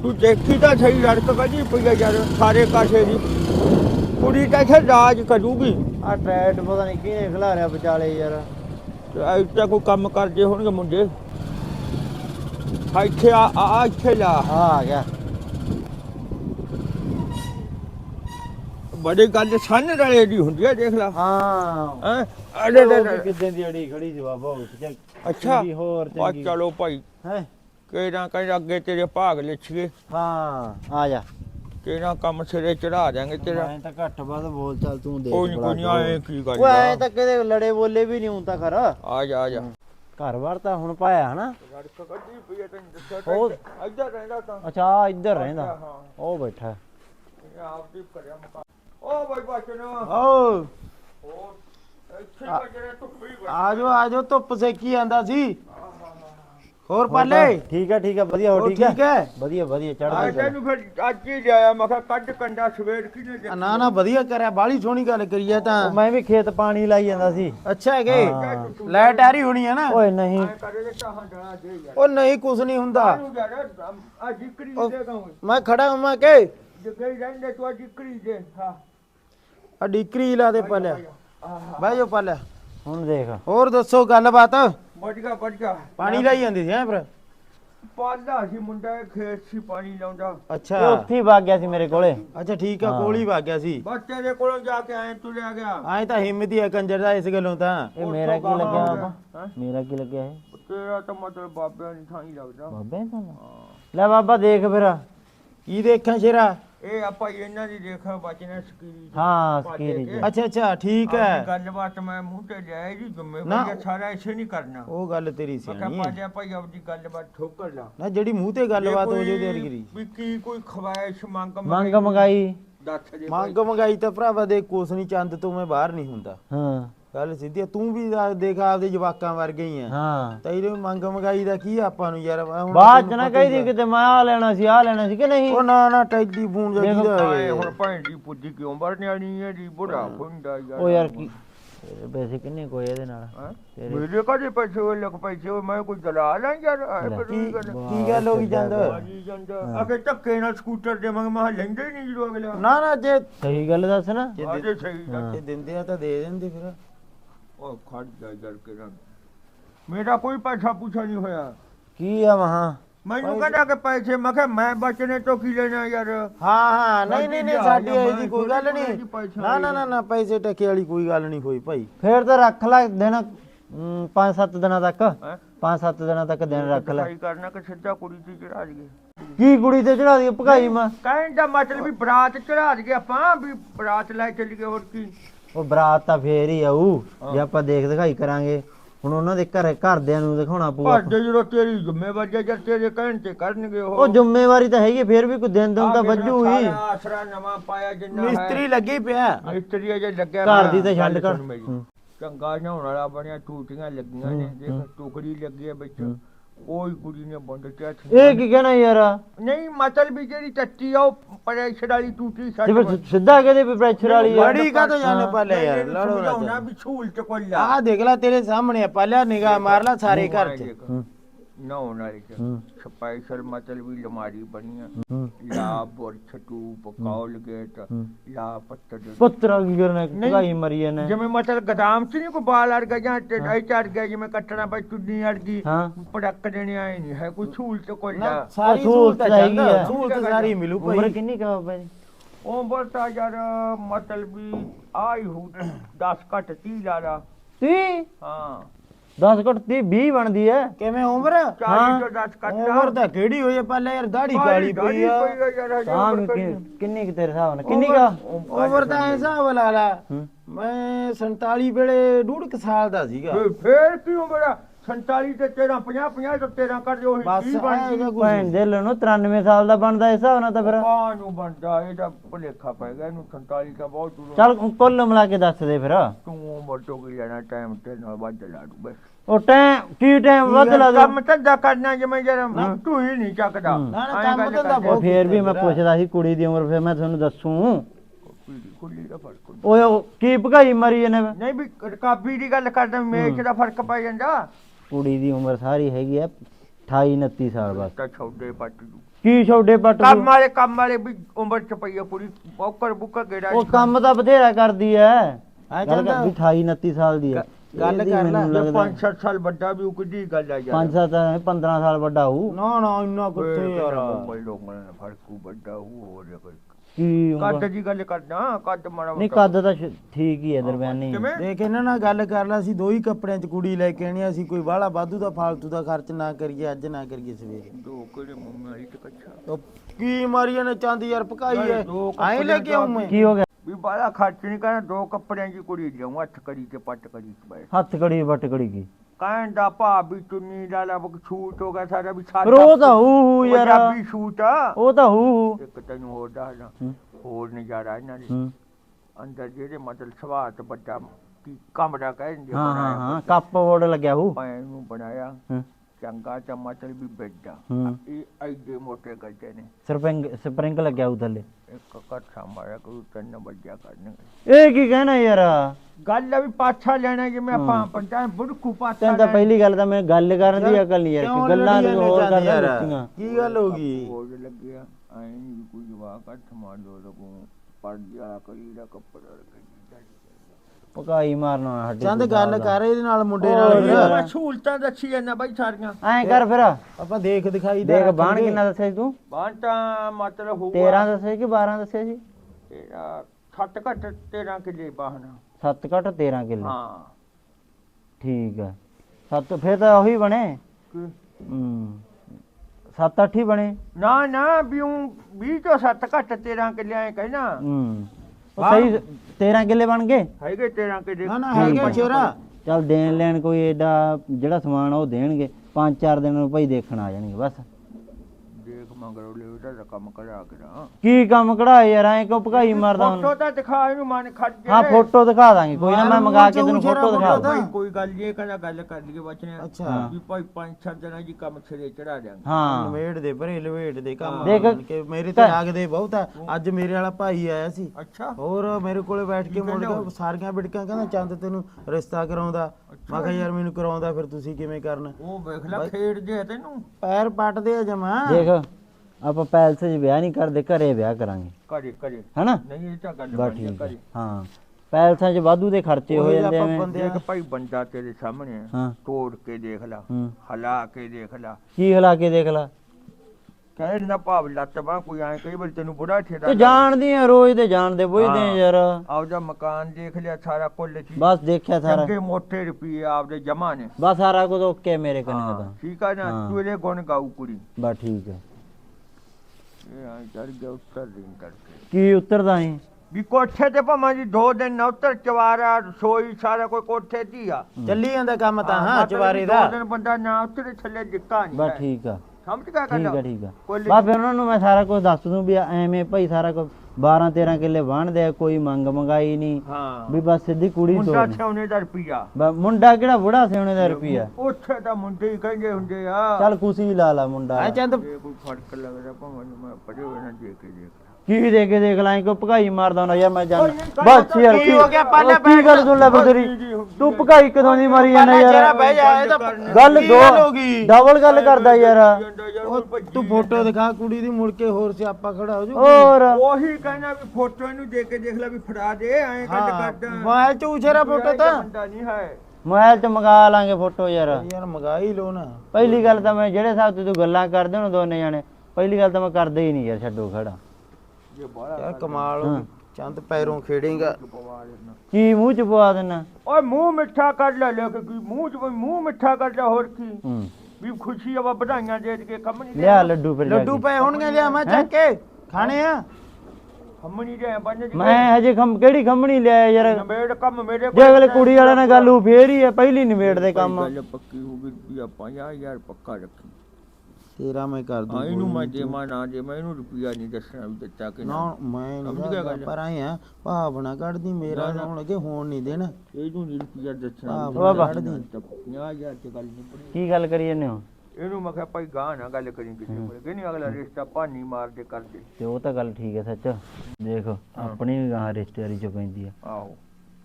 ਤੂੰ ਦੇਖੀ ਤਾਂ ਸਹੀ ਲੜਕ ਕਦੀ ਪਈ ਆ ਯਾਰ ਸਾਰੇ ਕਾਸੇ ਦੀ। ਕੁੜੀ ਤਾਂ ਇੱਥੇ ਰਾਜ ਕਰੂਗੀ। ਆ ਟਰੈਟ ਪਤਾ ਨਹੀਂ ਕਿਹਨੇ ਖਿਲਾਰਿਆ ਵਿਚਾਲੇ ਯਾਰ। ਇੱਥੇ ਕੋਈ ਕੰਮ ਕਰਦੇ ਹੋਣਗੇ ਮੁੰਡੇ। ਇੱਥੇ ਆ ਆ ਇੱਥੇ ਲਾ। ਆ ਆ ਗਿਆ। ਬੜੀ ਗੱਲ ਸੰਨ ਰਲੇ ਦੀ ਹੁੰਦੀ ਹੈ ਦੇਖ ਲਾ। ਹਾਂ। ਹੈਂ? ਅਰੇ ਅਰੇ, ਅਰੇ ਕਿਦਾਂ ਦੀ ਅੜੀ ਖੜੀ ਜਵਾਬ ਬਹੁਤ ਚੱਲ ਅੱਛਾ। ਚੰਗੀ ਹੋਰ ਚਲੋ ਭਾਈ। ਹੈ? ਕਿਹੜਾ ਕਹਿੰਦਾ ਅੱਗੇ ਤੇਰੇ ਭਾਗ ਲਿਖੀਏ। ਹਾਂ ਆ ਜਾ। ਕਿਹੜਾ ਕੰਮ ਸਿਰੇ ਚੜਾ ਦਿਆਂਗੇ ਤੇਰਾ। ਮੈਂ ਤਾਂ ਘੱਟ ਵੱਧ ਬੋਲ ਚੱਲ ਤੂੰ ਦੇਖ ਕੋਈ ਨਹੀਂ ਕੋਈ ਨਹੀਂ ਆਏ ਕੀ ਗੱਲ ਓਏ ਐ ਤਾਂ ਕਿਤੇ ਲੜੇ ਬੋਲੇ ਵੀ ਨਹੀਂ ਤਾਂ ਖਰ। ਆ ਜਾ ਆ ਜਾ। ਘਰ ਬਾਰ ਤਾਂ ਹੁਣ ਪਾਇਆ ਹਨਾ? ਇੱਧਰ ਰਹਿੰਦਾ ਤਾਂ। ਅੱਛਾ ਇੱਧਰ ਰਹਿੰਦਾ। ਉਹ ਬੈਠਾ। ਇਹ ਆਪ ਦੀ ਕਰਿਆ ਮਕਾ। ਓ ਬਾਈ ਬਚਨ। ਓ ਆਜੋ ਆਜੋ ਧੁੱਪ ਸੇਕੀ ਜਾਂਦਾ ਸੀ। ਹੋਰ ਪਾਲੇ? ਠੀਕ ਹੈ ਠੀਕ ਹੈ ਵਧੀਆ ਹੋ ਹੋਰ ਠੀਕ ਹੈ? ਠੀਕ ਹੈ? ਵਧੀਆ ਵਧੀਆ ਆ ਚੜਦਾ ਤੈਨੂੰ ਫਿਰ ਅੱਜ ਹੀ ਲਿਆਇਆ ਮੈਂ ਕਿਹਾ ਕੱਢ ਕੰਡਾ ਸਵੇਰ ਕਿਨੇ ਦੇ ਨਾ ਨਾ ਵਧੀਆ ਕਰਿਆ ਬਾਲੀ ਸੋਹਣੀ ਗੱਲ ਕਰੀ ਤਾਂ। ਮੈਂ ਵੀ ਖੇਤ ਪਾਣੀ ਲਾਈ ਜਾਂਦਾ ਸੀ। ਅੱਛਾ ਹੈਗੇ? ਲਾਈਟ ਆ ਰਹੀ ਹੋਣੀ ਹੈ ਨਾ। ਓਏ ਨਹੀਂ। ਕਰੇ ਤਾਂ ਹਾਂ ਡਰਾ ਦੇ ਯਾਰ। ਉਹ ਨਹੀਂ ਕੁਛ ਨਹੀਂ ਹੁੰਦਾ। ਤੂੰ ਯਾਰ ਆ ਜਿਕਰੀ ਉਹ- ਦੇ ਗਾਉਂ ਮੈਂ ਖੜਾ ਹਾਂ ਕਿ ਜਿੱਗੇ ਹੀ ਰਹਿੰਦੇ ਤੂੰ ਆ ਜਿਕਰੀ ਦੇ ਹਾਂ। ਆ ਡਿਕਰੀ ਲਾ ਦੇ ਪਾਲਿਆ। ਆਹ ਬਹਿ ਜਾ ਪਾਲਿਆ। ਹੁਣ ਦੇਖ। ਹੋਰ ਦੱਸੋ ਗੱਲਬਾਤ? ਵੱਜ ਗਿਆ ਗਿਆ। ਪਾਣੀ ਲਾਈ ਜਾਂਦੀ ਸੀ ਐ ਫਿਰ? ਪਾਲਾ ਸੀ ਮੁੰਡਾ ਇਹ ਖੇਤ ਸੀ ਪਾਣੀ ਲਾਉਂਦਾ। ਅੱਛਾ। ਉੱਥੇ ਹੀ ਵਗ ਗਿਆ ਸੀ ਮੇਰੇ ਕੋਲੇ। ਅੱਛਾ ਠੀਕ ਆ ਕੋਲ ਹੀ ਵਗ ਗਿਆ ਸੀ। ਬੱਚੇ ਦੇ ਕੋਲੋਂ ਜਾ ਕੇ ਆਏ ਤੁਰਿਆ ਗਿਆ। ਐਂ ਤਾਂ ਹਿੰਮਤ ਹੀ ਆ ਕੰਜਰ ਦਾ ਇਸ ਗੱਲੋਂ ਤਾਂ। ਇਹ ਮੇਰਾ ਕੀ ਲੱਗਿਆ ਬਾਬਾ ਹੈਂ? ਮੇਰਾ ਕੀ ਲੱਗਿਆ ਇਹ? ਤੇਰਾ ਤਾਂ ਮਤਲਬ ਬਾਬਿਆਂ ਦੀ ਥਾਂ ਹੀ ਲੱਗਦਾ। ਬਾਬੇ ਦਾ ਲੈ ਬਾਬਾ ਦੇਖ ਫਿਰ। ਕੀ ਦੇਖਾਂ ਸ਼ੇਰਾ? ਇਹ ਆਪਾਂ ਇਹਨਾਂ ਦੀ ਦੇਖਾ ਬਚਨੇ ਸਕੀਰੀ ਹਾਂ ਸਕੀਰੀ ਜੀ ਅੱਛਾ ਅੱਛਾ ਠੀਕ ਹੈ। ਗੱਲਬਾਤ ਮੈਂ ਮੂੰਹ ਤੇ ਲਿਆਈ ਜੀ ਨਾ। ਜ਼ਿੰਮੇਵਾਰੀ ਸਾਰਾ ਇਸੇ ਨਹੀਂ ਕਰਨਾ। ਉਹ ਗੱਲ ਤੇਰੀ ਸਿਆਣੀ ਹੈ। ਪਾਜਾ ਭਾਈ ਆਪਦੀ ਗੱਲਬਾਤ ਠੋਕਰ ਲਾ। ਨਾ ਜਿਹੜੀ ਮੂੰਹ ਤੇ ਗੱਲਬਾਤ ਹੋ ਜੇ ਤੇਰੀ ਗਰੀ ਵੀ ਕੀ ਕੋਈ ਖਵਾਇਸ਼ ਮੰਗ ਮੰਗ ਮੰਗਾਈ। ਮੰਗ ਮੰਗਾਈ ਤਾਂ ਭਰਾਵਾ ਦੇ ਕੁਛ ਨਹੀਂ ਚੰਦ ਤੋਂ ਮੈਂ ਬਾਹਰ ਨਹੀਂ ਹੁੰਦਾ। ਹਾਂ। ਗੱਲ ਸਿੱਧੀ ਆ, ਤੂੰ ਵੀ ਆ ਦੇਖ ਆਪਦੇ ਜਵਾਕਾਂ ਵਰਗੇ ਹੀ ਆ। ਹਾਂ। ਤੈਨੂੰ ਮੰਗ ਮੰਗਾਈ ਦਾ ਕੀ ਆ ਆਪਾਂ ਨੂੰ ਯਾਰ ਹੁਣ ਬਾਅਦ ਚ ਤੈਨੂੰ ਨਾ ਪਤਾ ਹੀ ਕਹੀ ਦੀ ਆ। ਕਿਤੇ ਮੈਂ ਆ ਲੈਣਾ ਸੀ ਆ ਲੈਣਾ ਸੀ ਕਿ ਨਹੀਂ? ਉਹ ਨਾ ਨਾ ਟੈਲੀਫੋਨ ਜਗੀ ਦਾ ਆਏ ਹੁਣ ਭੈਣ ਦੀ ਪੁੱਜੀ ਕਿਉਂ ਵਰਨੇ ਵਾਲੀ ਹੈ ਜੀ ਬੁੜਾ ਹੁੰਦਾ ਯਾਰ। ਉਹ ਯਾਰ ਕੀ ਤੇਰੇ ਪੈਸੇ ਕਿੰਨੇ ਕੋਈ ਇਹਦੇ ਨਾਲ? ਹੈਂ? ਤੇਰੇ- ਮੇਰੇ ਪੈਸੇ ਹੋਏ ਲੱਖ ਪੈਸੇ ਹੋਏ ਮੈਂ ਕੋਈ ਦਲਾਲ ਆ ਯਾਰ ਆਏ ਲੈ। ਪਰ ਕੀ ਗੱਲ। ਕੀ ਗੱਲ ਹੋ ਗਈ ਚੰਦ ਬਾਜੀ ਜਾਂਦਾ ਅਗੇ ਧੱਕੇ ਨਾਲ ਸਕੂਟਰ ਦੇ ਮੰਗ ਮੈਂ ਲੈਂਦੇ ਹੀ ਨਹੀਂ ਜਦੋਂ ਅਗਲਾ। ਨਾ ਨਾ ਜੇ ਸਹੀ ਗੱਲ ਦੱਸ ਨਾ। ਜੇ ਆਜੇ ਸਹੀ। ਗੱਲ। ਜੇ ਦਿੰਦੇ ਆ ਤਾਂ ਦੇ ਦਿੰਦੇ ਫਿਰ। ਉਹ ਖੜ ਜਾ ਯਾਰ ਕਿਰਨ ਮੇਰਾ ਕੋਈ ਪੈਸਾ ਪੁੱਛਾ ਨਹੀਂ ਹੋਇਆ। ਕੀ ਆ ਮਹਾ? ਮੈਨੂੰ ਕਹਿੰਦਾ ਕਿ ਪੈਸੇ ਮੈਂ ਕਿਹਾ ਮੈਂ ਬਚਨੇ ਤੋਂ ਕੀ ਲੈਣਾ ਯਾਰ? ਹਾਂ ਹਾਂ ਨਹੀਂ ਨਹੀਂ ਨਹੀਂ ਸਾਡੀ ਇਹ ਜੀ ਕੋਈ ਗੱਲ ਨਹੀਂ। ਨਾ ਨਾ ਨਾ ਨਾ ਪੈਸੇ ਟਕੇ ਵਾਲੀ ਕੋਈ ਗੱਲ ਨਹੀਂ ਹੋਈ ਭਾਈ। ਫੇਰ ਤਾਂ ਰੱਖ ਲੈ ਦਿਨ 5-7 ਦਿਨਾਂ ਤੱਕ। ਹੈਂ? 5-7 ਦਿਨਾਂ ਤੱਕ ਦਿਨ ਰੱਖ ਲੈ। ਸਹੀ ਕਰਨਾ ਕਿ ਸਿੱਧਾ ਕੁੜੀ ਤੇ ਚੜਾ ਦਈਏ? ਕੀ ਕੁੜੀ ਤੇ ਚੜਾ ਦੀ ਭਗਾਈ ਮੈਂ। ਕਹਿਣ ਦਾ ਮਤਲਬ ਵੀ ਬਰਾਤ ਚੜਾ ਦਈਏ ਆਪਾਂ ਵੀ ਬਰਾਤ ਲੈ ਚੱਲੀਏ ਹੋਰ ਕੀ। ਉਹ ਬਰਾਤ ਤਾਂ ਫੇਰ ਹੀ ਆਊ ਜੇ ਆਪਾਂ ਦੇਖ ਦਿਖਾਈ ਕਰਾਂਗੇ ਹੁਣ ਉਹਨਾਂ ਦੇ ਘਰ ਘਰਦਿਆਂ ਨੂੰ ਦਿਖਾਉਣਾ ਪਊ ਪਰ ਜਦੋਂ ਤੇਰੀ ਜ਼ਿੰਮੇਵਾਰੀ ਹੈ ਜਦ ਤੇਰੇ ਕਹਿਣ ਤੇ ਕਰਨਗੇ ਉਹ ਉਹ ਜ਼ਿੰਮੇਵਾਰੀ ਤਾਂ ਹੈਗੀ ਫੇਰ ਵੀ ਕੋਈ ਦਿਨ ਦਿਨ ਤਾਂ ਵੱਜੂ ਹੀ ਸਾਰਾ ਆਸਰਾ ਨਵਾਂ ਪਾਇਆ ਜਿੰਨਾ ਹੈ। ਮਿਸਤਰੀ ਲੱਗੇ ਪਿਆ ਮਿਸਤਰੀ ਅਜੇ ਲੱਗਿਆ ਘਰ। ਦੀ ਤਾਂ ਛੱਡ ਕਰ। ਚੰਗਾ ਨਹਾਉਣ ਵਾਲਾ ਬਣਿਆ ਟੂਟੀਆਂ ਲੱਗੀਆਂ ਨੇ ਦੇਖ। ਟੁਕੜੀ ਲੱਗੀ ਹੈ ਵਿੱਚ। ਕੋਈ ਕੁੜੀ ਨੇ ਬੰਦ ਕਿਆ ਇਹ ਕੀ ਕਹਿਣਾ ਯਾਰ? ਨਹੀਂ ਮਤਲਬ ਵੀ ਜਿਹੜੀ ਟੱਟੀ ਆ ਉਹ ਪ੍ਰੈਸ਼ਰ ਵਾਲੀ ਟੂਟੀ ਛੱਡ ਤੇ ਫਿਰ ਸਿੱਧਾ ਕਹਦੇ ਵੀ ਪ੍ਰੈਸ਼ਰ ਵਾਲੀ ਆ? ਬੜੀ ਕਾਹਤੋਂ ਜਾਣੇ ਪਾਲੇ ਨਹੀਂ, ਯਾਰ ਲੜੋ ਨਾ। ਵੀ ਛੂਲ ਚ ਕੋਈ ਲਾ ਆਹ ਦੇਖ ਲੈ ਤੇਰੇ ਸਾਹਮਣੇ ਆ ਪਾਲਿਆ ਨਿਗਾਹ ਮਾਰ ਲੈ ਸਾਰੇ ਘਰ 'ਚ। ਹੂੰ। ਨੌ ਨਾਲੇ ਚ। ਹੂੰ। ਸਪੈਸ਼ਲ ਮਤਲਬ ਵੀ ਲਮਾਰੀ ਬਣੀ ਆ। ਹੂੰ। ਲਾ ਬੁਰਛ ਟੂਪ ਕੌਲਗੇਟ ਹੂੰ। ਲਾ ਪੱਤਰ। ਪੁੱਤਰਾ ਕੀ ਕਰਨਾ ਨਹੀਂ। ਮਰੀ ਇਹਨੇ ਜਿਵੇਂ ਮਤਲਬ ਗਦਾਮ ਚ ਨਹੀਂ ਕੋ ਬਾਲ ਅੜ ਗਿਆ ਜਾਂ ਟਾਈ ਚੜ ਗਿਆ ਜਿਵੇਂ ਕੱਟਣਾ ਪਈ ਚੁੰਨੀ ਅੜ ਗਈ ਹਾਂ। ਪੜਕ ਦੇਣੇ ਆਏ ਨਹੀਂ ਹੈ ਕੋਈ ਸਹੂਲਤ ਕੋਈ ਨਾ ਨਾ ਸਾਰੀ ਸਹੂਲਤ ਸਹੂਲਤ ਹੈਗੀ ਆ। ਸਹੂਲਤ ਸਾਰੀ ਮਿਲੂ ਉਮਰ ਭਾਈ ਕਿੰਨੀ ਕਾ ਬਾਬਾ ਜੀ ਉਮਰ ਤਾਂ ਯਾਰ ਮਤਲਬ ਵੀ ਆਈ ਹੂ 10 ਘੱਟ 30 ਲਾਲਾ 30 ਹਾਂ। 10 ਘਟ 30 20 ਬਣਦੀ ਐ। ਕਿਵੇਂ ਉਮਰ? 40 ਤੋਂ 10 ਘੱਟ ਉਮਰ ਤਾਂ ਕਿਹੜੀ ਹੋਈ ਹੈ ਪਹਿਲਾਂ ਯਾਰ ਦਾੜੀ ਕਾਲੀ ਪਈ ਆ। ਹਾਂ ਕਿੰਨੀ? ਕਿ ਤੇਰੇ ਹਿਸਾਬ ਨਾਲ ਕਿੰਨੀ ਕਾ ਉਮਰ ਤਾਂ ਐ ਹਿਸਾਬ ਲਾ ਲਾ। ਹੂੰ। ਮੈਂ 47 ਵੇਲੇ ਡੂਢ ਕੁ ਸਾਲ ਦਾ ਸੀਗਾ। ਫੇਰ ਕਿਉਂ ਬੜਾ 47 ਤੇ 13 50 50 ਤੋਂ 13 ਕਰ ਦਿਓ ਉਹੀ ਬਸ ਕੀ ਬਣ ਆਏਗਾ ਗਈ ਕੁਛ ਭੈਣ ਦੇ ਲੈਣੋ 93 ਸਾਲ ਦਾ ਬਣਦਾ ਇਸ ਹਿਸਾਬ ਨਾਲ ਤਾਂ ਫਿਰ। ਕਾਹ ਨੂੰ ਬਣਦਾ ਇਹਦਾ ਭੁਲੇਖਾ ਪੈ ਗਿਆ ਇਹਨੂੰ 47 ਤਾਂ ਬਹੁਤ ਦੂਰ ਚੱਲ ਕੁੱਲ ਮਿਲਾ ਕੇ ਦੱਸ ਦੇ ਫਿਰ। ਤੂੰ ਉਮਰ ਤੋਂ ਕੀ ਲੈਣਾ ਟਾਈਮ ਤੇ ਨਾਲ ਵੱਧ ਲਾ ਦੂ ਬਸ। ਉਹ ਟਾਈਮ ਕੀ ਟਾਈਮ ਵੱਧ ਲਾ ਦੇ? ਕੰਮ ਧੰਦਾ ਕਰਨਾ ਜਿਵੇਂ ਜਰ ਤੂੰ ਹੀ ਨਹੀਂ ਚੱਕਦਾ। ਹੂੰ। ਨਾ, ਨਾ, ਐਂ ਕੰਮ ਗੱਲ ਧੰਦਾ ਕਰਦੇ। ਉਹ ਫੇਰ ਵੀ ਮੈਂ ਪੁੱਛਦਾ ਸੀ ਕੁੜੀ ਦੀ ਉਮਰ ਫਿਰ ਮੈਂ ਤੁਹਾਨੂੰ ਦੱਸੂ। ਕੁੜੀ- ਕੁੜੀ ਦਾ ਫ਼ਰਕ ਹੁੰਦਾ। ਓਏ ਉਹ ਕੀ ਭਗਾਈ ਮਰੀ ਇਹਨੇ? ਨਹੀਂ ਵੀ ਕਾਬੀ ਦੀ ਗੱਲ ਕਰਦਾ ਮੇਚ ਦਾ ਫ਼ਰਕ ਪੈ ਜਾਂਦਾ। ਕੁੜੀ ਦੀ ਉਮਰ ਸਾਰੀ ਹੈਗੀ ਐ 28 29 ਸਾਲ ਬਸ। ਤਾਂ ਛੋਡੇ ਪੱਟ ਦੂ ਕੀ ਛੋਡੇ ਪੱਟ ਕੰਮ? ਵਾਲੇ ਕੰਮ ਵਾਲੇ ਵੀ ਉਮਰ ਚ ਪਈ ਆ ਕੁੜੀ ਬੌਕਰ ਬੁੱਕਾ ਗੇੜਾ ਉਹ ਕੰਮ ਤਾਂ ਬਥੇਰਾ ਕਰਦੀ ਐ। ਐ ਕਹਿੰਦਾ ਕਰ ਵੀ 28 29 ਸਾਲ ਦੀ ਐ। ਗੱਲ ਕਰ ਲੈ, ਜੇ ਲੱਗਦਾ। ਪੰਜ ਸੱਤ ਸਾਲ ਵੱਡਾ ਵੀ ਉਹ ਕਿੱਡੀ ਗੱਲ ਆ ਯਾਰ। ਪੰਜ ਸੱਤ 15 ਸਾਲ ਵੱਡਾ ਹੋਊ। ਨਾ ਨਾ ਇੰਨਾ ਕੁੱਤੇ ਯਾਰ। ਮੁੰਬਈ ਲੋਕਾਂ ਦਾ ਫ਼ਰਕ ਵੱਡਾ ਉਹ ਹੋਰ ਕੋਈ ਕੀ ਕੱਦ ਉਮਰ ਦੀ ਗੱਲ ਕਰਦਾ ਕੱਦ ਮਾੜਾ ਨਹੀਂ। ਕੱਦ ਤਾਂ ਸ਼- ਠੀਕ ਹੀ ਐ ਦਰਮਿਆਨੀ। ਕਿਵੇਂ? ਦੇਖ ਇਹਨਾਂ ਨਾਲ ਗੱਲ ਕਰ ਲਾ ਸੀ ਦੋ ਹੀ ਕੱਪੜਿਆਂ 'ਚ ਕੁੜੀ ਲੈ ਕੇ ਆਣੀ ਅਸੀਂ ਕੋਈ ਵਾਲਾ ਵਾਧੂ ਦਾ ਫਾਲਤੂ ਦਾ ਖਰਚ ਨਾ ਕਰੀਏ ਅੱਜ ਨਾ ਕਰੀਏ ਸਵੇਰੇ। ਦੋ ਕਿਹੜੇ ਮੂੰਹ ਵਾਲੀ ਤੇ ਕੱਛਾ ਉਹ ਕੀ ਮਾਰੀਆਂ ਨੇ ਚਾਂਦੀ ਯਾਰ ਪਕਾਈ ਐ? ਦੋ ਐਂ ਲੈ ਕੇ ਆਉਂ ਮੈਂ। ਕੀ ਹੋ ਗਿਆ? ਵੀ ਬਾਲਾ ਖਰਚ ਨਹੀਂ ਕਰਨਾ ਦੋ ਕੱਪੜਿਆਂ ਦੀ ਕੁੜੀ ਲਿਆਉਂ ਅੱਠ ਕੜੀ ਤੇ ਪੱਟ ਕੜੀ ਚ ਬੈਠ। ਹੱਥ ਕੜੀ ਵੱਟ ਕੜੀ ਕੀ? ਕਹਿੰਦਾ ਭਾਬੀ ਚੁੰਨੀ ਲਾਲਾ ਬਕ ਛੂਟ ਹੋ ਗਿਆ ਸਾਰਾ ਵੀ ਸਾਡਾ ਪਰ ਉਹ ਤਾਂ ਹੂ ਹੂ ਯਾਰ। ਪੰਜਾਬੀ ਛੂਟ ਆ। ਉਹ ਤਾਂ ਹੂ ਹੂ। ਇੱਕ ਤੈਨੂੰ ਹੋਰ ਦੱਸਦਾ। ਹੋਰ ਨਜ਼ਾਰਾ ਇਹਨਾਂ ਦੇ। ਅੰਦਰ ਜਿਹੜੇ ਮਤਲਬ ਸਵਾਰ ਤੇ ਵੱਡਾ ਕੀ ਕਮਰਾ ਕਹਿੰਦੇ ਹਾਂ ਹਾਂ ਹਾਂ ਕੱਪ ਬੋਰਡ ਲੱਗਿਆ ਹੂ। ਨੂੰ ਬਣਾਇਆ। ਹੂੰ। ਚੰਗਾ ਮਤਲਬ ਵੀ ਬੈਠਾ ਹੂੰ। ਇਹ ਐਡੇ ਮੋਟੇ ਗੱਡੇ ਨੇ। ਸਰਪਿੰਗ ਸਪਰਿੰਗ ਲੱਗਿਆ ਉਹ ਥੱਲੇ। ਇੱਕ ਕੱਠਾ ਮਾਰਿਆ ਕਰੂ ਤਿੰਨ ਵੱਜਿਆ ਕਰਨਗੇ ਇਹ ਕੀ ਕਹਿਣਾ ਯਾਰ? ਗੱਲ ਆ ਵੀ ਪਾਛਾ ਲੈਣਾ ਜਿਵੇਂ ਆਪਾਂ ਪੰਜਾਂ ਬੁੜਕੂ ਪਾਛਾ ਤੈਨੂੰ ਤਾਂ ਪਹਿਲੀ ਗੱਲ ਤਾਂ ਮੈਂ ਗੱਲ ਕਰਨ ਦੀ ਅਕਲ ਨਹੀਂ ਯਾਰ ਕਿ ਗੱਲਾਂ ਜਾਂਦੇ ਹੋਰ ਯਾਰ? ਦਿੱਤੀਆਂ। ਕੀ ਗੱਲ ਹੋ ਗਈ? ਬੋਝ ਲੱਗਿਆ। ਐਂ ਕੋਈ ਜਵਾਕ ਹੱਥ ਮਾਰ ਦੋ ਲਗੂ ਪੜ ਜਾ ਕਰੀ ਦਾ ਕੱਪੜਾ ਰੱਖੀ। ਪਕਾਈ ਮਾਰਨਾ ਹੱਡੀ ਚੰਦ ਗੱਲ ਕਰ ਇਹਦੇ ਨਾਲ ਮੁੰਡੇ ਨਾਲ ਵੀ। ਯਾਰ। ਮੈਂ ਸਹੂਲਤਾਂ ਦੱਸੀ ਜਾਂਦਾ ਬਾਈ ਸਾਰੀਆਂ। ਐਂ ਕਰ ਫਿਰ। ਆਪਾਂ ਦੇਖ ਦਿਖਾਈ ਦਾ ਦੇਖ ਬਾਣ। ਕਿੰਨਾ ਦੱਸਿਆ ਸੀ ਤੂੰ? ਬਾਣ ਤਾਂ ਮਤਲਬ ਹੋਊਗਾ। 13 ਦੱਸਿਆ ਕਿ 12 ਦੱਸਿਆ ਸੀ? ਤੇਰਾ ਛੱਟ ਘੱਟ 13 ਕਿੱਲੇ ਬਾਹਣਾ। 7 ਘਟ 13 ਕਿੱਲੇ। ਹਾਂ। ਠੀਕ ਹੈ 7 ਫਿਰ ਤਾਂ ਉਹੀ ਬਣੇ? ਹੂੰ। 7 8 ਹੀ ਬਣੇ? ਨਾ ਨਾ ਬਿਉ 20 ਤੋਂ 7 ਘੱਟ 13 ਕਿੱਲੇ ਐ ਕਹਿਣਾ। ਹੂੰ। ਉਹ ਸਹੀ 13 ਕਿੱਲੇ ਬਣ ਗਏ? ਹੈਗੇ 13 ਕਿੱਲੇ। ਨਾ ਨਾ ਹੈਗਾ ਸ਼ੇਰਾ ਚੱਲ ਦੇਣ ਲੈਣ ਕੋਈ ਏਡਾ ਜਿਹੜਾ ਸਮਾਨ ਆ ਉਹ ਦੇਣਗੇ। ਪੰਜ ਚਾਰ ਦਿਨ ਨੂੰ ਭਾਈ ਦੇਖਣ ਆ ਜਾਣਗੇ ਬਸ। ਮੰਗਰੋ ਲੈ ਉਹਦਾ ਕੰਮ ਕਰਾ ਕੇ ਨਾ। ਕੀ ਕੰਮ ਕਢਾਏ ਯਾਰ ਐਂ ਕਿਉਂ ਭਗਾਈ ਮਾਰਦਾ ਹੁਣ? ਫੋਟੋ ਤਾਂ ਦਿਖਾ ਇਹਨੂੰ ਮਨ ਖੜ ਜੇ ਹਾਂ ਫੋਟੋ ਦਿਖਾ ਦਾਂਗੇ ਕੋਈ ਨਾ ਮੈਂ ਮੰਗਾ ਕੇ ਤੈਨੂੰ ਫੋਟੋ ਦਿਖਾ ਦਾਂ ਭਾਈ ਕੋਈ ਗੱਲ ਨਹੀਂ ਕਹਿੰਦਾ ਗੱਲ ਕਰ ਲਈਏ ਬਚਨੇ ਅੱਛਾ। ਵੀ ਭਾਈ ਪੰਜ ਛੱਡ ਦਿਨਾਂ ਜੀ ਕੰਮ ਸਿਰੇ ਚੜਾ ਦਿਆਂਗੇ। ਹਾਂ। ਲਵੇੜ ਦੇ ਭਰੇ ਲਵੇੜ ਦੇ ਕੰਮ ਦੇਖ- ਕੇ ਮੇਰੇ ਤੇ ਲੱਗਦੇ ਬਹੁਤ ਆ। ਅੱਜ ਮੇਰੇ ਵਾਲਾ ਭਾਈ ਆਇਆ ਸੀ। ਅੱਛਾ। ਹੋਰ ਮੇਰੇ ਕੋਲੇ ਬੈਠ ਕੇ ਮੁੜ ਕੇ ਸਾਰੀਆਂ ਬਿੜਕਾਂ ਕਹਿੰਦਾ ਚੰਦ ਤੈਨੂੰ ਰਿਸ਼ਤਾ ਕਰਾਉਂਦਾ। ਮੈਂ ਕਿਹਾ ਯਾਰ ਮੈਨੂੰ ਕਰਾਉਂਦਾ ਫਿਰ ਤੁਸੀਂ ਕਿਵੇਂ ਕਰਨਾ? ਉਹ ਵੇਖ ਲੈ ਖੇਡ ਜੇ ਤੈਨੂੰ। ਪੈਰ ਪੱਟਦੇ ਆ ਜਮਾ। ਦੇਖ। ਆਪਾਂ ਪੈਲਸ 'ਚ ਵਿਆਹ ਨਹੀਂ ਕਰਦੇ ਘਰੇ ਵਿਆਹ ਕਰਾਂਗੇ। ਕਰੇ ਕਰੇ ਹਨਾ? ਨਹੀਂ ਇਹ ਤਾਂ ਗੱਲ ਬਸ ਠੀਕ ਹੈ ਕਰੇ ਹਾਂ। ਪੈਲਸਾਂ 'ਚ ਵਾਧੂ ਦੇ ਖਰਚੇ ਹੋ ਜਾਂਦੇ ਆਪਾਂ ਐਵੇਂ ਬੰਦੇ ਦੇਖ ਭਾਈ ਬੰਦਾ ਤੇਰੇ ਸਾਹਮਣੇ। ਹਾਂ। ਤੋੜ ਕੇ ਦੇਖ ਲੈ ਹੂੰ। ਹਲਾ ਕੇ ਦੇਖ ਲੈ। ਕੀ ਹਿਲਾ ਕੇ ਦੇਖ ਲਾ? ਕਹਿਣ ਦਾ ਭਾਵ ਲੱਤ ਬਾਹ ਕੋਈ ਐ ਕਈ ਵਾਰ ਤੈਨੂੰ ਬੁੜਾ ਠੇਦਾ ਤੂੰ ਜਾਣਦੀ ਆ ਰੋਜ਼ ਦੇ ਜਾਣਦੇ ਬੁਝਦੇ ਆ ਹਾਂ। ਯਾਰ। ਆਪਦਾ ਮਕਾਨ ਦੇਖ ਲਿਆ ਸਾਰਾ ਕੁੱਲ ਚੀਜ਼ ਬਸ ਦੇਖਿਆ ਸਾਰਾ। ਚੰਗੇ ਮੋਟੇ ਰੁਪਏ ਆਪਦੇ ਜਮਾ ਨੇ। ਬਸ ਸਾਰਾ ਕੁਝ ਓਕੇ ਮੇਰੇ ਕੰਨੇ ਹਾਂ, ਤਾਂ ਠੀਕ ਆ ਨਾ? ਹਾਂ। ਤੂੰ ਇਹਦੇ ਗੁਣ ਗਾਉ ਕੁੜੀ। ਬਸ ਠੀਕ ਹੈ ਇਹ ਆ ਚੜ ਗਿਆ ਉੱਤਰ ਦਿਨ ਕਰਕੇ ਕੀ ਉਤਰਦਾ ਏ? ਵੀ ਕੋਠੇ ਤੇ ਭਾਵੇਂ ਜੀ ਦੋ ਦਿਨ ਨਾ ਉੱਤਰ ਚਵਾਰਾ ਰਸੋਈ ਸਾਰਾ ਕੋਈ ਕੋਠੇ ਦੀ ਆ। ਚੱਲੀ ਜਾਂਦਾ ਕੰਮ ਤਾਂ ਹਾਂ ਮਤਲਬ ਚਵਾਰੇ ਦੋ ਦਾ। ਦਿਨ ਬੰਦਾ ਨਾ ਉੱਤਰੇ ਥੱਲੇ ਦਿੱਕਾ ਨਹੀਂ ਬਸ ਹੈ। ਠੀਕ ਆ। ਸਮਝ ਗਿਆ ਠੀਕ ਗੱਲ ਆ ਠੀਕ ਆ। ਕੋਈ ਬਸ ਫਿਰ ਉਹਨਾਂ ਨੂੰ ਮੈਂ ਸਾਰਾ ਕੁਝ ਦੱਸ ਦੂੰ ਵੀ ਐਵੇਂ ਭਾਈ ਸਾਰਾ ਕੁਝ 12 13 ਕਿੱਲੇ ਵਾਹਣਦੇ ਆ ਕੋਈ ਮੰਗ ਮੰਗਾਈ ਨਹੀਂ। ਹਾਂ। ਵੀ ਬਸ ਸਿੱਧੀ ਕੁੜੀ ਮੁੰਡਾ ਤੋੜ ਛਾਉਣੇ ਦਾ ਰੁਪਿਆ ਮੁੰਡਾ ਕਿਹੜਾ ਬੁੜਾ ਸਿਉਣੇ ਦਾ ਰੁਪਿਆ ਉੱਥੇ ਤਾਂ ਮੁੰਡੇ ਹੀ ਕਹਿੰਦੇ ਹੁੰਦੇ ਆ। ਚੱਲ ਕੁਸੀ ਲਾ ਲਾ ਮੁੰਡਾ। ਜੇ ਕੋਈ ਫ਼ਰਕ ਲੱਗਦਾ ਭਾਵੇਂ ਮੈਂ ਪੜੇ ਹੋਏ ਨਾ ਕੇ ਦੇਖ। ਲਾ। ਕੀ ਦੇ ਕੇ ਦੇਖ ਲਾਂ ਕੋ ਭਗਾਈ ਮਾਰਦਾ ਹੁੰਦਾ ਯਾਰ ਮੈਂ ਜਾਣ। ਬਸ ਯਾਰ ਕੀ ਹੋ ਗਿਆ? ਪਹਿਲਾਂ ਕੀ ਗੱਲ ਸੁਣ ਲੈ ਫਿਰ ਤੇਰੀ ਤੂੰ ਭਗਾਈ ਕਦੋਂ ਦੀ ਮਾਰੀ ਜਾਂਦਾ ਯਾਰ? ਤਾਂ ਗੱਲ ਦੋ ਹੋ ਗਈ? ਡਬਲ ਗੱਲ ਕਰਦਾ ਯਾਰ। ਤੂੰ ਫੋਟੋ ਦਿਖਾ ਕੁੜੀ ਦੀ ਮੁੜ ਕੇ ਹੋਰ ਸਿਆਪਾ ਖੜਾ ਹੋ ਜੂ। ਹੋਰ। ਉਹੀ ਕਹਿਣਾ ਵੀ ਫੋਟੋ ਇਹਨੂੰ ਦੇ ਕੇ ਦੇਖ ਲੈ ਵੀ ਫੜਾ ਦੇ ਐਂ ਕੱਢ ਹਾਂ। ਕੱਢ ਮੈਂ ਚੂਛੇਰਾ ਫੋਟੋ ਤਾਂ। ਬੰਦਾ ਨਹੀਂ ਹੈ। ਮੋਬਾਈਲ 'ਚ ਮੰਗਾ ਲਾਂਗੇ ਫੋਟੋ ਯਾਰ। ਯਾਰ ਮੰਗਾ ਹੀ ਲੋ ਨਾ। ਪਹਿਲੀ ਗੱਲ ਤਾਂ ਮੈਂ ਜਿਹੜੇ ਹਿਸਾਬ ਤੇ ਤੂੰ ਗੱਲਾਂ ਕਰਦੇ ਹੋ ਨਾ ਦੋਨੇ ਜਾਣੇ ਪਹਿਲੀ ਗੱਲ ਤਾਂ ਮੈਂ ਕਰਦਾ ਹੀ ਨਹੀਂ ਯਾਰ ਛੱਡੋ ਖੜਾ। ਯਾਰ ਕਮਾਲ ਹੋ ਗਈ। ਚੰਦ ਪੈਰੋਂ ਖੇੜੇਗਾ ਕੀ ਮੂੰਹ 'ਚ ਪਵਾ ਦੇਣਾ? ਓਏ ਮੂੰਹ ਮਿੱਠਾ ਕਰ ਲੈ ਲੈ ਕੇ ਕੀ ਮੂੰਹ ਚ ਕੋਈ ਮੂੰਹ ਮਿੱਠਾ ਕਰ ਲੈ ਹੋਰ ਕੀ? ਹੂੰ। ਵੀ ਖੁਸ਼ੀ ਆ ਵਧਾਈਆਂ ਦੇ ਕੇ ਕੰਮ ਨਹੀਂ ਲਿਆ ਲੱਡੂ ਫਿਰ ਜਾ ਲੱਡੂ ਕੇ। ਪਏ ਹੋਣਗੇ ਲਿਆ ਮੈਂ ਚੱਕ ਕੇ। ਖਾਣੇ ਆ? ਕੰਮ ਨਹੀਂ ਦੇ ਬੰਨ ਜੀ। ਮੈਂ ਹਜੇ ਖੰਮ ਕਿਹੜੀ ਖੰਮਣੀ ਲਿਆ ਯਾਰ? ਨਵੇੜ ਕੰਮ ਮੇਰੇ ਜੇ ਅਗਲੇ ਕੁੜੀ ਵਾਲਿਆਂ ਨਾਲ ਗੱਲ ਹੋ ਫੇਰ ਹੀ ਹੈ ਪਹਿਲੀ ਨਿਬੇੜ ਦੇ ਕੰਮ। ਗੱਲ ਪੱਕੀ ਹੋ ਗਈ ਵੀ ਆਪਾਂ ਯਾਰ ਪੱਕਾ ਰੱਖੀ। ਤੇਰਾ ਮੈਂ ਕਰ ਦੂੰ ਹਾਂ ਇਹਨੂੰ ਮੈਂ ਦੇਵਾਂ ਨਾ ਦੇ ਮੈਂ ਇਹਨੂੰ ਰੁਪਿਆ ਨਹੀਂ ਦੱਸਣਾ ਵੀ ਦਿੱਤਾ ਕਿ ਨਾ ਨਾ। ਮੈਂ ਸਮਝ ਗਿਆ ਗੱਲ? ਨਹੀਂ ਪਰ ਆਏ ਆ ਭਾਵਨਾ ਕੱਢਦੀ ਮੇਰਾ ਨਾ ਹੁਣ ਅੱਗੇ ਹੋਣ ਨਹੀਂ ਦੇਣਾ। ਇਹਨੂੰ ਨਹੀਂ ਰੁਪਿਆ ਦੱਸਣਾ ਵੀ ਬਾਬਾ। ਕੱਢ ਦੀ। ਤਾਂ 50000 ਚ ਗੱਲ ਨਹੀਂ ਪੜੀ ਕੀ ਗੱਲ ਕਰੀ ਜਾਂਦੇ ਹੋ? ਇਹਨੂੰ ਮੈਂ ਕਿਹਾ ਭਾਈ ਗਾਂ ਨਾ ਗੱਲ ਕਰੀ ਕਿਸੇ ਕੋਲ। ਕਿ ਨਹੀਂ ਅਗਲਾ ਰਿਸ਼ਤਾ ਭਾਨੀ ਮਾਰ ਦੇ ਕਰਦੇ। ਤੇ ਉਹ ਤਾਂ ਗੱਲ ਠੀਕ ਹੈ ਸੱਚ। ਦੇਖ ਆਪਣੀ ਵੀ ਗਾਂ ਰਿਸ਼ਤੇਦਾਰੀ ਚ ਪੈਂਦੀ ਆ। ਆਹੋ।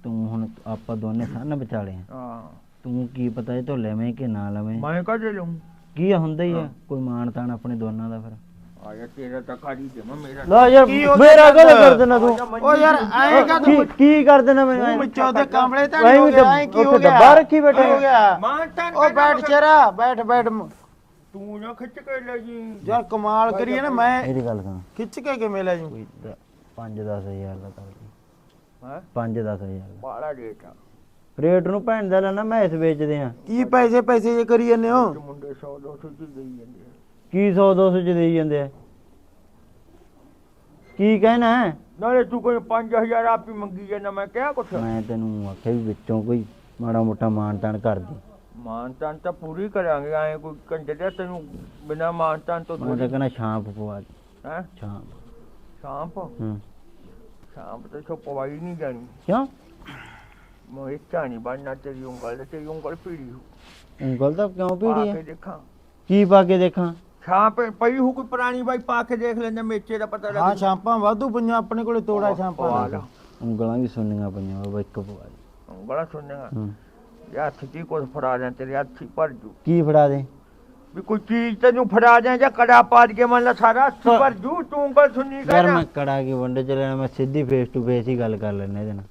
ਤੂੰ ਹੁਣ ਆਪਾਂ ਦੋਨੇ ਸਾਨ ਵਿਚਾਲੇ ਆ। ਹਾਂ। ਤੂੰ ਕੀ ਪਤਾ ਇਹ ਤੋਂ ਲੈਵੇਂ ਕਿ ਨਾ ਲਵੇਂ। ਮੈਂ ਕਦੇ ਲਊਂ? ਕੀ ਆ ਹੁੰਦਾ ਹੀ ਆ? ਕੋਈ ਮਾਣ ਤਾਣ ਆਪਣੇ ਦੋਨਾਂ ਦਾ ਫਿਰ। ਆਇਆ ਤੇਰਾ ਤਾਂ ਕਾੜੀ ਦੇ ਮੈਂ ਮੇਰਾ। ਲਾ ਯਾਰ ਮੇਰਾ ਗੱਲ? ਕਰ ਦੇਣਾ ਤੂੰ? ਓ ਯਾਰ ਐਂ ਕਾ ਕੀ ਕੀ ਕਰ ਦੇਣਾ ਤੂੰ ਮੈਨੂੰ ਵਿੱਚੋਂ ਤੇ ਕਾਮਲੇ ਤਾਂ ਵਹੀਂ ਹੋ ਵੀ ਗਿਆ? ਤਾਂ ਐਂ ਕੀ ਉੱਥੇ ਹੋ ਗਿਆ? ਡੱਬਾ ਰੱਖੀ ਬੈਠਾ ਕੀ ਹੋ ਗਿਆ? ਮਾਂ ਤਾਂ ਓ ਬੈਠ ਚੇਰਾ ਬੈਠ ਬੈਠ। ਤੂੰ ਨਾ ਖਿੱਚ ਕੇ ਲੈ ਜੀ। ਯਾਰ ਕਮਾਲ ਕਰੀਏ ਨਾ ਮੈਂ ਇਹਦੀ ਗੱਲ ਸੁਣ ਖਿੱਚ ਕੇ ਕਿਵੇਂ ਲੈ ਜੂ? 5 10000 ਦਾ ਕਰ ਦੇ ਹਾਂ? 5 10000 ਦਾ। ਆ। ਰੇਟ ਨੂੰ ਭੈਣ ਦਾ ਲੈਣਾ ਮੈਂ ਇਸ ਵੇਚਦੇ ਆ ਕੀ ਪੈਸੇ ਪੈਸੇ ਜੇ ਕਰੀ ਜਾਂਦੇ ਹੋ? ਤੇ ਮੁੰਡੇ 100 200 ਚ ਦੇਈ ਜਾਂਦੇ ਆ। ਕੀ 100 200 ਚ ਦੇਈ ਜਾਂਦੇ ਆ? ਕੀ ਕਹਿਣਾ ਹੈ? ਨਾਲੇ ਤੂੰ ਕੋਈ 5000 ਆਪ ਹੀ ਮੰਗੀ ਜਾਂਦਾ ਮੈਂ ਕਿਹਾ ਕੁਛ। ਮੈਂ ਤੈਨੂੰ ਆਖਿਆ ਵੀ ਵਿੱਚੋਂ ਕੋਈ ਮਾੜਾ ਮੋਟਾ ਮਾਣ ਤਾਣ ਕਰ ਦੇ। ਮਾਨਤਾਨ ਤਾਂ ਪੂਰੀ ਕਰਾਂਗੇ ਐ ਕੋਈ ਦਾ ਤੈਨੂੰ ਬਿਨਾ ਮਾਨਤਾਨ ਤੋਂ ਮੈਂ ਤਾਂ ਕਹਿੰਦਾ ਛਾਂਪ ਪਵਾ ਦੇ। ਹੈ? ਛਾਂਪ। ਸ਼ਾਂਪ ਹੂੰ। ਸ਼ਾਂਪ ਤਾਂ ਸੋ ਪਵਾਈ ਨਹੀਂ ਜਾਣੀ। ਕਿਉਂ? ਮੈਂ ਇੱਛਾ ਨਹੀਂ ਬਣਨਾ ਤੇਰੀ ਉਂਗਲ ਤੇ ਤੇਰੀ ਉਂਗਲ ਪੀੜੀ ਹੋ ਉਂਗਲ ਤਾਂ ਕਿਉਂ ਪੀੜੀ ਕੇ ਹੈ ਦੇਖਾਂ ਕੀ ਪਾ ਕੇ ਦੇਖਾਂ ਛਾਂਪ ਪਈ ਹੋ ਕੋਈ ਪੁਰਾਣੀ ਬਾਈ ਪਾ ਕੇ ਦੇਖ ਲੈਂਦੇ ਮੇਚੇ ਦਾ ਪਤਾ ਹਾਂ ਲੱਗ ਸ਼ਾਂਪਾਂ ਵਾਧੂ ਪਈਆਂ ਆਪਣੇ ਕੋਲੇ ਤੋੜਾ ਸ਼ਾਂਪਾਂ ਦਾ ਉਂਗਲਾਂ ਵੀ ਸੁਣਨੀਆਂ ਪਈਆਂ ਬਾਬਾ ਇੱਕ ਪਵਾ ਦੇ ਉਂਗਲਾਂ ਸੁਣੇਗਾ ਹੂੰ ਯਾ ਹੱਥ 'ਚ ਹੀ ਕੁਛ ਫੜਾ ਜਾਂ ਤੇਰੇ ਹੱਥ ਹੀ ਭਰ ਜੂ ਕੀ ਫੜਾ ਦੇ ਵੀ ਕੋਈ ਚੀਜ਼ ਤੈਨੂੰ ਫੜਾ ਜਾਂ ਜਾਂ ਕੜਾ ਪਾ ਕੇ ਮੰਨ ਲਾ ਸਾਰਾ ਹੱਥ ਭਰ ਜੂ ਤੂੰ ਉਂਗਲ ਸੁਣੀ ਯਾਰ ਕਰ ਮੈਂ ਕੜਾ ਕੇ ਵੰਡੇ ਚ ਲੈਣਾ ਮੈਂ ਸਿੱਧੀ ਫੇਸ ਟੂ ਫੇਸ ਹੀ ਗੱਲ ਕਰ ਲੈਣੇ ਇਹਦੇ ਨਾਲ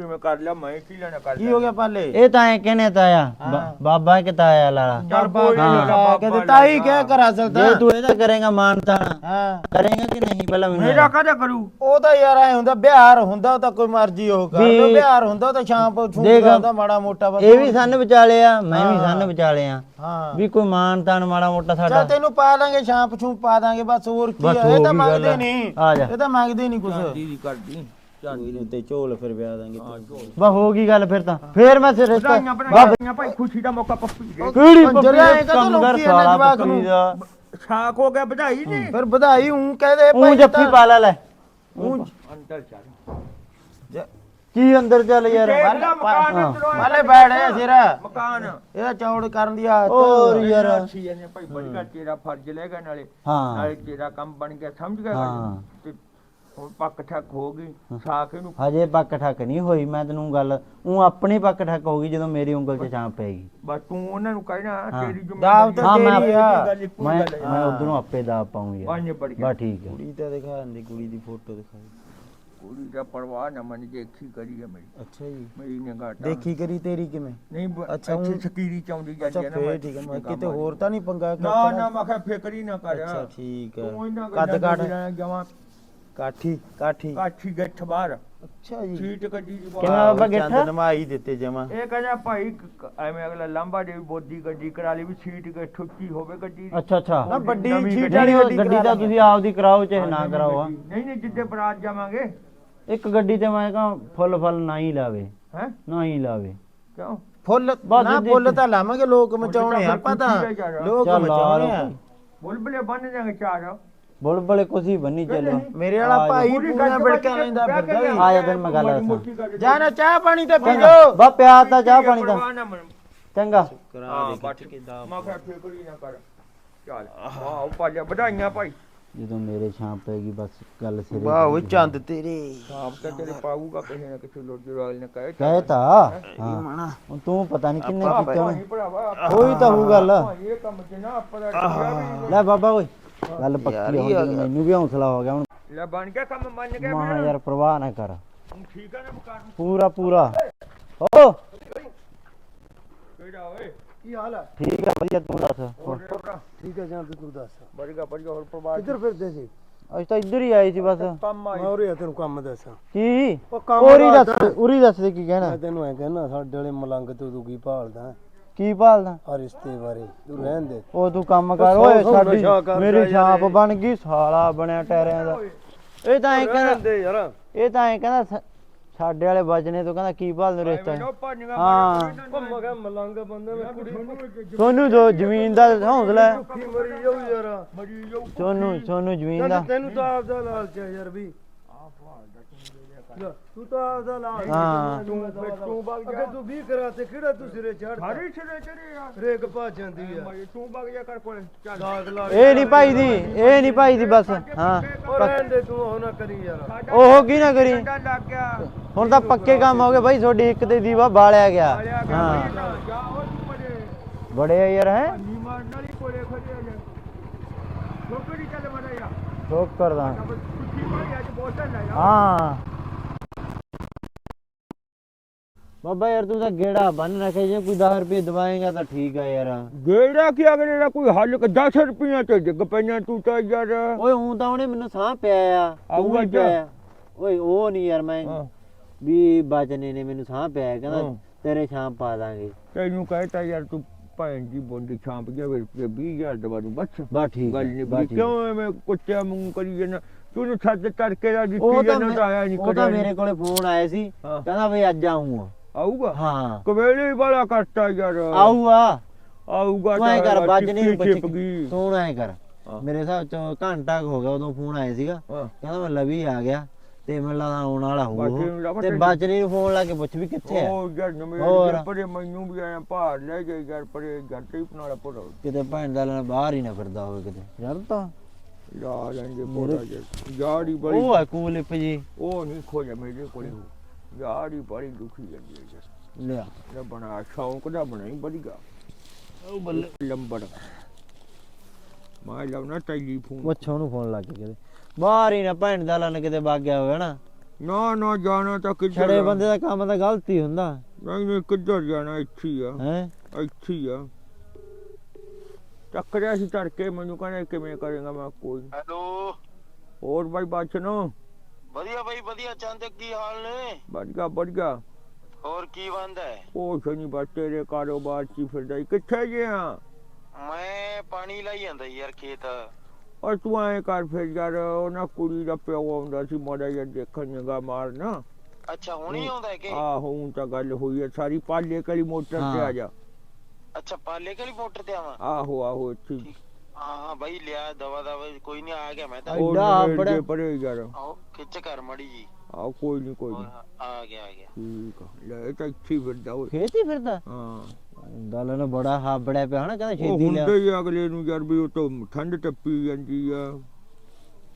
ਕਿਵੇਂ ਕਰ ਲਿਆ? ਮੈਂ ਕੀ ਲੈਣਾ ਕਰ ਕੀ ਹੋ ਗਿਆ ਪਾਲੇ? ਇਹ ਤਾਂ ਐ ਕਹਿੰਦੇ ਤਾਇਆ। ਬਾ- ਹਾਂ। ਬਾਬਾ ਕਿ ਤਾਇਆ ਲਾਲਾ। ਚੱਲ ਕੋਈ ਹਾਂ। ਨੀ ਬਾਬਾ ਕਹਿੰਦੇ ਤਾਈ ਕਹਿ ਕਰ ਅਸਲ ਜੇ ਤਾਂ ਤੂੰ ਇਹਦਾ ਕਰੇਗਾ ਮਾਣ ਤਾਣ ਹਾਂ। ਕਰੇਗਾ ਕਿ ਨਹੀਂ ਪਹਿਲਾਂ ਮੈਨੂੰ ਮੇਰਾ। ਕਦੇ ਕਰੂ? ਉਹ ਤਾਂ ਯਾਰ ਐ ਹੁੰਦਾ ਬਿਹਾਰ ਹੁੰਦਾ ਉਹ ਤਾਂ ਕੋਈ ਮਰਜ਼ੀ ਉਹ ਕਰ ਵੀ- ਲਓ ਬਿਹਾਰ ਹੁੰਦਾ ਉਹ ਤਾਂ ਸ਼ਾਂਪ ਦੇਖ, ਛੂਗਾ ਹੁੰਦਾ ਮਾੜਾ ਮੋਟਾ ਬਸ ਇਹ ਵੀ ਸੰਨ ਵਿਚਾਲੇ ਆ ਮੈਂ ਵੀ ਹਾਂ। ਸੰਨ ਵਿਚਾਲੇ ਆ। ਹਾਂ। ਵੀ ਕੋਈ ਮਾਣ ਤਾਣ ਮਾੜਾ ਮੋਟਾ ਚੱਲ ਸਾਡਾ। ਤੈਨੂੰ ਪਾ ਦਾਂਗੇ ਸ਼ਾਂਪ ਛੂ ਪਾ ਦਾਂਗੇ ਬਸ ਹੋਰ ਕੀ ਬਸ ਆ? ਹੋ ਇਹ ਤਾਂ ਗੱਲ ਮੰਗਦੇ ਆ। ਨਹੀਂ। ਆ ਜਾ। ਇਹ ਤਾਂ ਮੰਗਦੇ ਨਹੀਂ ਕੁਛ। ਦੀਦੀ ਕਰਦੀ ਕੋਈ ਨੀ ਤੇ ਝੋਲ ਫਿਰ ਵਿਆਹ ਦਾਂਗੇ ਬਾ ਹੋ ਗਈ ਗੱਲ ਫਿਰ ਤਾਂ। ਫਿਰ ਮੈਂ ਸਿਰ ਰਿਸ਼ਤਾ ਵਧਾਈਆਂ ਬਣਾਈਆਂ ਭਾਈ ਖੁਸ਼ੀ ਦਾ ਮੌਕਾ ਪੱਪੀ ਦੇ ਕਿਹੜੀ ਪੰਜਰ ਐਂ ਪੱਪੀ ਕਦੋਂ ਕੰਮ ਕਰ ਲੋਕੀ ਇਹਨਾਂ ਸਾਲਾ ਜਵਾਕ ਪੱਪੀ ਨੂੰ? ਦਾ। ਛਾਕ ਹੋ ਗਿਆ ਵਧਾਈ ਨਹੀਂ ਫਿਰ ਵਧਾਈ ਹੂੰ ਕਹਦੇ ਉਹ ਜੱਫੀ ਪਾ ਲੈ ਲੈ। ਊਂ ਅੰਦਰ ਚੱਲ। ਜ- ਕੀ ਅੰਦਰ ਚੱਲ ਯਾਰ? ਲੈ ਮਾਲੇ ਬੈਠ ਐ ਸਿਰ। ਮਕਾਨ। ਇਹਦਾ ਚੌੜ ਕਰਨ ਦੀ ਆਦਤ। ਹੋਰ ਯਾਰ। ਅੱਛੀ ਇਹਨੇ ਭਾਈ ਬੜੀਆ ਤੇਰਾ ਫਰਜ਼ ਲੈਗਾ ਨਾਲੇ ਹਾਂ। ਨਾਲੇ ਤੇਰਾ ਕੰਮ ਬਣ ਗਿਆ ਸਮਝ ਗਿਆ ਤੇ ਹੁਣ ਪੱਕ ਠੱਕ ਹੋ ਗਈ ਸਾਖ ਇਹਨੂੰ ਹਜੇ ਪੱਕ ਠੱਕ ਨਹੀਂ ਹੋਈ ਮੈਂ ਤੈਨੂੰ ਗੱਲ ਉਹ ਆਪਣੀ ਪੱਕ ਠੱਕ ਹੋਗੀ ਜਦੋਂ ਮੇਰੀ ਉਂਗਲ 'ਚ ਛਾਂਪ ਪੈਗੀ ਬਸ ਤੂੰ ਉਹਨਾਂ ਨੂੰ ਕਹਿਣਾ ਹਾਂ। ਤੇਰੀ ਦਾਵ ਤਾਂ ਹਾਂ, ਮੈਂ- ਤੇਰੀ ਆ। ਗੱਲ ਇੱਕੋ ਮੈਂ ਗੱਲ ਹੈ। ਮੈਂ ਉਧਰੋਂ ਆਪੇ ਦਾ ਪਾਉਂ ਯਾਰ। ਪੰਜ ਪੜ ਗਿਆ। ਬਾ ਠੀਕ ਹੈ। ਕੁੜੀ ਤਾਂ ਦਿਖਾ ਦਿੰਦੀ ਕੁੜੀ ਦੀ ਫੋਟੋ ਦਿਖਾਈ। ਕੁੜੀ ਦਾ ਪਰਵਾਹ ਨਾ ਮਨ ਦੇਖੀ ਕਰੀ ਹੈ ਮੇਰੀ। ਅੱਛਾ ਜੀ। ਮੇਰੀ ਨਿਗਾਹ ਦੇਖੀ ਕਰੀ ਤੇਰੀ ਕਿਵੇਂ? ਨਹੀਂ ਅੱਛਾ, ਅੱਛੀ ਸਕੀਰੀ ਚਾਉਂਦੀ ਅੱਛਾ ਜਾਂਦੀ ਹੈ ਨਾ ਫੇਰ ਮੈਂ ਠੀਕ ਹੈ ਮੈਂ ਕਿਤੇ। ਹੋਰ ਤਾਂ ਨਹੀਂ ਪੰਗਾ ਨਾ ਨਾ ਮੈਂ ਕਿਹਾ ਫਿਕਰ ਹੀ ਨਾ ਕਰ। ਅੱਛਾ ਠੀਕ ਹੈ। ਤੂੰ ਇਹਨਾਂ ਕੱਦ ਕਾਠ ਜਮਾ ਕਾਠੀ ਕਾਠੀ। ਕਾਠੀ ਗੱਠ ਬਾਹਰ। ਅੱਛਾ ਜੀ। ਸੀਟ ਗੱਡੀ ਦੀ ਕਿਵੇਂ ਬਾਹਰ ਬਾਬਾ ਗਿੱਠਾ? ਚੰਦ ਨਮਾਈ ਦਿੱਤੇ ਜਮਾ। ਇਹ ਕਹਿੰਦਾ ਭਾਈ ਕ- ਐਵੇਂ ਅਗਲਾ ਲਾਂਬਾ ਦੇ ਬੋਦੀ ਗੱਡੀ ਕਰਾ ਲਈ ਵੀ ਸੀਟ ਗੱਠ ਉੱਚੀ ਹੋਵੇ ਗੱਡੀ ਦੀ। ਅੱਛਾ ਅੱਛਾ। ਨਾ ਵੱਡੀ ਨਵੀਂ ਸੀਟ ਵਾਲੀ ਗੱਡੀ ਗੱਡੀ ਕਰਾ ਤਾਂ ਦਾਂਗੇ। ਤੁਸੀਂ ਆਪਦੀ ਕਰਾਓ ਚਾਹੇ ਨਾ ਕਰਾਓ ਆ। ਨਹੀਂ ਨਹੀਂ ਜਿੱਦੇ ਬਰਾਤ ਜਾਵਾਂਗੇ। ਇੱਕ ਗੱਡੀ ਤੇ ਮੈਂ ਕਹਾਂ ਫੁੱਲ ਫੁੱਲ ਨਾ ਹੀ ਲਾਵੇ। ਹੈ? ਨਾ ਹੀ ਲਾਵੇ। ਕਿਉਂ? ਫੁੱਲ ਬਸ ਨਾ ਜਿੱਦੀ- ਫੁੱਲ ਤਾਂ ਲਾਵਾਂਗੇ ਲੋਕ ਮਚਾਉਣੇ ਆ ਫਿਰ ਦਾ ਯਾਰ। ਲੋਕ ਚੱਲ ਲਾ ਮਚਾਉਣੇ ਆ। ਲਓ। ਬੁਲਬੁਲੇ ਬੰਨ ਜਾਗੇ ਚਾਰ। ਬੁਲਬੁਲ ਕੁਸੀ ਬੰਨੀ ਚੱਲੋ। ਮੇਰੇ ਵਾਲਾ। ਭਾਈ ਪੂਰੀ ਪੂਰਾ ਗੱਜ ਬਿੜਕਾ ਲੈਂਦਾ ਕੇ ਫਿਰਦਾ ਵੀ। ਕੇ ਆ ਜਾ ਤੈਨੂੰ ਮੈਂ ਗੱਲ ਦੱਸਾਂ। ਜਾ ਨਾ ਚਾਹ ਪਾਣੀ ਤਾਂ ਪੀ ਲੋ ਬਾ ਪਿਆਰ ਤਾਂ ਚਾਹ ਪਾਣੀ ਦਾ। ਚੰਗਾ। ਹਾਂ ਬੱਟ ਕੇ ਦਾ ਮੈਂ ਕਿਹਾ ਫਿਕਰ ਹੀ ਨਾ ਕਰ। ਚੱਲ। ਵਾਹ ਪਾਲਿਆ ਵਧਾਈਆਂ ਭਾਈ। ਜਦੋਂ ਮੇਰੇ ਛਾਂ ਪੈਗੀ ਬਸ ਗੱਲ ਸਿਰੇ ਵਾਹ ਓਏ ਚੰਦ ਤੇਰੇ। ਸ਼ਾਮ ਤੱਕ ਤੇਰੇ ਪਾਊਗਾ ਕਿਸੇ ਨਾ ਕਿਸੇ ਲੋਟ ਜਵਾਲ ਨੇ ਕਹੇ ਕਹਿਤਾ? ਹਾਂ? ਹੁਣ ਤੂੰ ਪਤਾ ਨਹੀਂ ਕਿੰਨੇ ਕੀਤੇ ਉਹੀ ਤਾਂ ਹੋਊ ਗੱਲ। ਇਹ ਕੰਮ ਚ ਨਾ ਆਪਾਂ ਦਾ ਟਿਕਿਆ ਵੀ ਨਹੀਂ। ਲੈ ਬਾਬਾ ਓਏ। ਗੱਲ ਪੱਕੀ ਹੋ ਗਈ ਮੈਨੂੰ ਵੀ ਹੌਸਲਾ ਹੋ ਗਿਆ ਹੁਣ। ਲੈ ਬਣ ਗਿਆ ਕੰਮ ਮੰਨ ਗਿਆ ਮਹਾ ਯਾਰ ਪ੍ਰਵਾਹ ਨਾ ਕਰ। ਠੀਕ ਆ ਨਾ ਮਕਾਨ? ਪੂਰਾ ਪੂਰਾ। ਓ ਕਿਹੜਾ ਓਏ? ਕੀ ਹਾਲ ਹੈ ਠੀਕ ਆ ਵਧੀਆ ਤੂੰ ਦੱਸ? ਠੀਕ ਹੈ ਜਾਂ ਤੂੰ ਦੱਸ? ਬੜਗਾ ਬੜਗਾ ਹੋਰ ਪਰਵਾਹ ਕਿੱਧਰ ਫਿਰਦੇ ਸੀ? ਅਸੀਂ ਤਾਂ ਇੱਧਰ ਹੀ ਆਏ ਸੀ ਬਸ। ਕੰਮ ਆਈ ਮੈਂ ਉਰੇ ਤੈਨੂੰ ਕੰਮ ਦੱਸਾਂ। ਕੀ? ਉਹ ਕੰਮ ਉਰੀ ਦੱਸ ਉਰੀ ਦੱਸ ਦੇ ਕੀ ਕਹਿਣਾ। ਮੈਂ ਤੈਨੂੰ ਐ ਕਹਿਣਾ ਸਾਡੇ ਵਾਲੇ ਮਲੰਗ ਤੋਂ ਤੂੰ ਕੀ ਭਾਲਦਾ? ਕੀ ਭਾਲਦਾ? ਆ ਰਿਸ਼ਤੇ ਬਾਰੇ ਤੂੰ ਰਹਿਣ ਦੇ। ਉਹ ਤੂੰ ਕੰਮ ਕਰ ਓਏ ਸੌ ਸਾਡੀ ਨਸ਼ਾ ਕਰਦਾ ਮੇਰੀ ਯਾਰ ਛਾਪ ਇਹ। ਬਣ ਗਈ ਸਾਲਾ ਬਣਿਆ ਟੈਰਿਆਂ ਦਾ। ਇਹ ਤਾਂ ਐ ਕਹਿੰਦਾ ਦੇ ਯਾਰ। ਇਹ ਤਾਂ ਐ ਕਹਿੰਦਾ ਸ- ਸਾਡੇ ਵਾਲੇ ਵਜਨੇ ਤੋਂ ਕਹਿੰਦਾ ਕੀ ਭਾਲ ਨੂੰ ਰਿਸ਼ਤਾ ਹਾਂ? ਉਹ ਮਗਾ ਮਲੰਗ ਬੰਦੇ ਮੈਂ ਕੁੜੀ ਸੋਨੂੰ ਜੋ ਜ਼ਮੀਨ ਦਾ ਹੌਸਲਾ ਹੈ। ਕੀ ਮਰੀ ਜਾਊ ਯਾਰ। ਮਰੀ ਜਾਊ ਸੋਨੂੰ ਸੋਨੂੰ ਜ਼ਮੀਨ ਦਾ। ਤੈਨੂੰ ਤਾਂ ਆਪਦਾ ਲਾਲਚ ਹੈ ਯਾਰ ਵੀ। ਤੂੰ ਤਾਂ ਆਪਦਾ ਲਾਲਚ ਹੈ, ਹਾਂ। ਤੂੰ ਤੂੰ ਬਗ ਜਾ ਅੱਗੇ ਤੂੰ 20 ਕਰਾ ਤੇ ਕਿਹੜਾ ਤੂੰ ਸਿਰੇ ਚੜ ਹਰੀ ਸਿਰੇ ਚੜੀ ਆ। ਰੇਗ ਭੱਜ ਜਾਂਦੀ ਆ। ਮੈਂ ਤੂੰ ਵਗ ਜਾ ਕਰ ਕੋਲੇ ਚੱਲ। ਦਾਗ ਲਾ ਇਹ ਨਹੀਂ ਭਾਈ ਦੀ ਇਹ ਨਹੀਂ ਭਾਈ ਦੀ ਬਸ ਹਾਂ। ਰਹਿਣ ਦੇ ਤੂੰ ਉਹ ਨਾ ਕਰੀ ਯਾਰ। ਉਹ ਕੀ ਨਾ ਕਰੀ। ਹੁਣ ਤਾਂ ਪੱਕੇ ਕੰਮ ਹੋ ਗਏ। ਭਾਈ ਤੁਹਾਡੀ ਇੱਕ ਤੇ ਦੀਵਾ ਬਾਲਿਆ ਗਿਆ। ਹਾਂ। ਬੜੇ। ਆ ਯਾਰ। ਹੈ ਠੋਕ ਕਰਦਾ। ਲੈ ਹਾਂ। ਬਾਬਾ ਯਾਰ ਤੂੰ ਤਾਂ ਗੇੜਾ ਬੰਨ ਰੱਖੇ ਜੇ ਕੋਈ 10 ਰੁਪਏ ਦਵਾਏਗਾ ਤਾਂ ਠੀਕ ਆ ਯਾਰ। ਗੇੜਾ ਕੀ ਅਗਲੇ ਦਾ ਕੋਈ ਹੱਲ 10 ਰੁਪਈਆ ਤੇ ਡਿੱਗ ਪੈਣਾ ਤੂੰ ਤਾਂ ਯਾਰ। ਓਏ ਹੂੰ ਤਾਂ ਉਹਨੇ ਮੈਨੂੰ ਸਾਹ ਪਿਆ ਆ ਤੂੰ ਵੀ ਜਾ। ਪਿਆ ਓਏ ਉਹ ਨਹੀਂ ਯਾਰ ਮੈਂ ਵੀ ਬਚਨੇ ਨੇ ਮੈਨੂੰ ਸਾਹ ਪਿਆ ਕਹਿੰਦਾ। ਤੇਰੇ ਸ਼ਾਮ ਪਾ ਦਾਂਗੇ। ਤੈਨੂੰ ਕਹਿਤਾ ਯਾਰ ਤੂੰ ਭੈਣ ਦੀ ਬੋਂਦੀ ਛਾਂਪ ਗਿਆ ਵੇ 20000 ਦਵਾ ਦੂੰ ਬਸ। ਬਾ ਠੀਕ ਗੱਲ ਨਹੀਂ। ਕਿਉਂ ਐਵੇਂ ਕੁੱਤਿਆ ਮੂੰਹ ਕਰੀ ਜਨ ਤੂੰ ਛੱਡ ਤੜਕੇ ਦਾ ਦਿੱਤੀ ਜਨ ਤਾਂ ਆਇਆ ਨਹੀਂ ਉਹ ਤਾਂ ਮੇਰੇ ਕੋਲੇ ਫੋਨ ਆਇਆ ਸੀ। ਕਹਿੰਦਾ ਬਈ ਅੱਜ ਆਉਂਗਾ ਆਊਗਾ? ਹਾਂ। ਕਵੇਲੇ ਹੀ ਬੜਾ ਕਰਤਾ ਯਾਰ। ਆਊਗਾ। ਆਊਗਾ ਤੂੰ ਐ ਕਰ ਵੱਜ ਨਹੀਂ ਬੱਚ ਗਈ। ਤੂੰ ਐ ਕਰ। ਹਾਂ। ਮੇਰੇ ਹਿਸਾਬ ਚ ਘੰਟਾ ਕੁ ਹੋ ਗਿਆ ਉਦੋਂ ਫੋਨ ਆਇਆ ਸੀਗਾ। ਹਾਂ। ਕਹਿੰਦਾ ਮੈਂ ਲਵੀ ਆ ਗਿਆ ਤੇ ਮੈਨੂੰ ਲੱਗਦਾ ਆਉਣ ਵਾਲਾ ਹੋਊ। ਤੇ ਬਚਨੇ ਨੂੰ ਫੋਨ ਲਾ ਕੇ ਪੁੱਛ ਵੀ ਕਿੱਥੇ ਆ। ਉਹ ਯਾਰ। ਯਾਰ ਪਰੇ ਮੈਨੂੰ ਵੀ ਆਇਆ ਭਾਰ ਲੈ ਗਏ ਯਾਰ ਪਰੇ ਤੇ ਪਨਾਲਾ ਪੜਾ ਕਿਤੇ ਭੈਣ ਦਾ ਲੈਣਾ ਬਾਹਰ ਹੀ ਨਾ ਫਿਰਦਾ ਹੋਵੇ ਕਿਤੇ। ਯਾਰ ਤਾਂ ਯਾਰ ਲੈਂਦੇ ਪੜਾ ਯਾਰ ਯਾਰੀ ਬੜੀ ਉਹ ਆ ਕੂਲਿਪ ਜੀ। ਉਹ ਨਹੀਂ ਖੋਜਾ ਮੇਰੇ ਕੋਲੇ। ਯਾਰੀ ਬੜੀ ਦੁਖੀ ਜਾਂਦੀ ਹੈ ਯਾਰ। ਲਿਆ ਇਹ ਬਣਾ ਸ਼ੌਂਕ ਦਾ ਬਣਾਈ ਵਧੀਆ। ਉਹ ਬੱਲੇ ਲੰਬੜ ਮੈਂ ਲਾਉਣਾ ਟੈਲੀਫੋਨ। ਪੁੱਛੋ ਨੂੰ ਫੋਨ ਲਾ ਕੇ ਕਿਤੇ। ਬਾਹਰ ਹੀ ਨਾ ਭੈਣ ਦਾ ਲੈਣ ਕਿਤੇ ਵਗ ਗਿਆ ਹੋਵੇ ਨਾ। ਨਾ ਨਾ ਜਾਣਾ ਤਾਂ ਕਿੱਧਰ ਛੜੇ ਆ? ਬੰਦੇ ਦਾ ਕੰਮ ਤਾਂ ਗਲਤ ਹੀ ਹੁੰਦਾ। ਨਹੀਂ ਨਹੀਂ ਕਿੱਧਰ ਜਾਣਾ? ਇੱਥੇ ਹੀ ਆ। ਹੈ? ਇੱਥੇ ਹੀ ਆ। ਟੱਕਰਿਆ ਸੀ ਤੜਕੇ ਮੈਨੂੰ ਕਹਿੰਦਾ ਕਿਵੇਂ ਕਰੇਗਾ? ਮੈਂ ਕੋਈ ਹੈਲੋ। ਹੋਰ ਬਾਈ ਬਾਚਨੋ ਵਧੀਆ ਬਾਈ ਵਧੀਆ। ਚੰਦ ਕੀ ਹਾਲ ਨੇ? ਵਧੀਆ ਵਧੀਆ। ਹੋਰ ਕੀ ਬੰਦ ਹੈ? ਉਹ ਸ਼ਨੀ ਬਸ ਤੇਰੇ ਕਾਰੋਬਾਰ ਚ ਹੀ ਫਿਰਦਾ ਈ। ਕਿੱਥੇ ਗਿਆ? ਮੈਂ ਪਾਣੀ ਲਾਈ ਜਾਂਦਾ ਯਾਰ ਖੇਤ। ਔਰ ਤੂੰ ਐ ਕਰ ਫਿਰ ਯਾਰ ਉਹ ਨਾ ਕੁੜੀ ਦਾ ਪਿਓ ਆਉਂਦਾ ਸੀ ਮਾੜਾ ਜਿਹਾ ਦੇਖਣ ਨਿਗਾ ਮਾਰਨਾ। ਅੱਛਾ ਹੁਣ ਹੀ ਆਉਂਦਾ ਹੈ ਕਿ? ਆਹੋ ਹੁਣ ਤਾਂ ਗੱਲ ਹੋਈ ਹੈ ਸਾਰੀ ਪਾਲੇ ਕਲੀ ਮੋਟਰ ਤੇ ਹਾਂ। ਆ ਜਾ। ਅੱਛਾ ਪਾਲੇ ਕਲੀ ਮੋਟਰ ਤੇ ਆਵਾਂ? ਆਹੋ ਆਹੋ ਇੱਥੇ ਹੀ। ਹਾਂ ਹਾਂ ਬਾਈ ਲਿਆ ਦਵਾ ਦਵਾ ਕੋਈ ਨਹੀਂ ਆ ਗਿਆ ਮੈਂ ਤਾਂ। ਉਹ ਐਡਾ ਨਵੇੜ ਬੜਾ- ਕੇ ਪਰੇ ਯਾਰ ਆਓ ਖਿੱਚ ਕਰ ਮੜੀ ਜੀ। ਆਹ ਕੋਈ ਨਹੀਂ ਕੋਈ ਹੋਰ, ਨਹੀਂ ਆ ਗਿਆ ਆ ਗਿਆ। ਠੀਕ ਆ ਲੈ ਇਹ ਤਾਂ ਇੱਥੇ ਹੀ ਫਿਰਦਾ ਓਏ। ਖੇਤ ਹੀ ਫਿਰਦਾ? ਹਾਂ। ਦਲ ਨੇ ਬੜਾ ਹਾਬੜਿਆ ਪਿਆ ਹਨਾ ਕਹਿੰਦਾ ਉਹ ਛੇਤੀ ਲਿਆ। ਹੁੰਦੇ ਹੀ ਅਗਲੇ ਨੂੰ ਯਾਰ ਵੀ ਉਹ ਤੋਂ ਠੰਡ ਟੱਪੀ ਜਾਂਦੀ ਆ।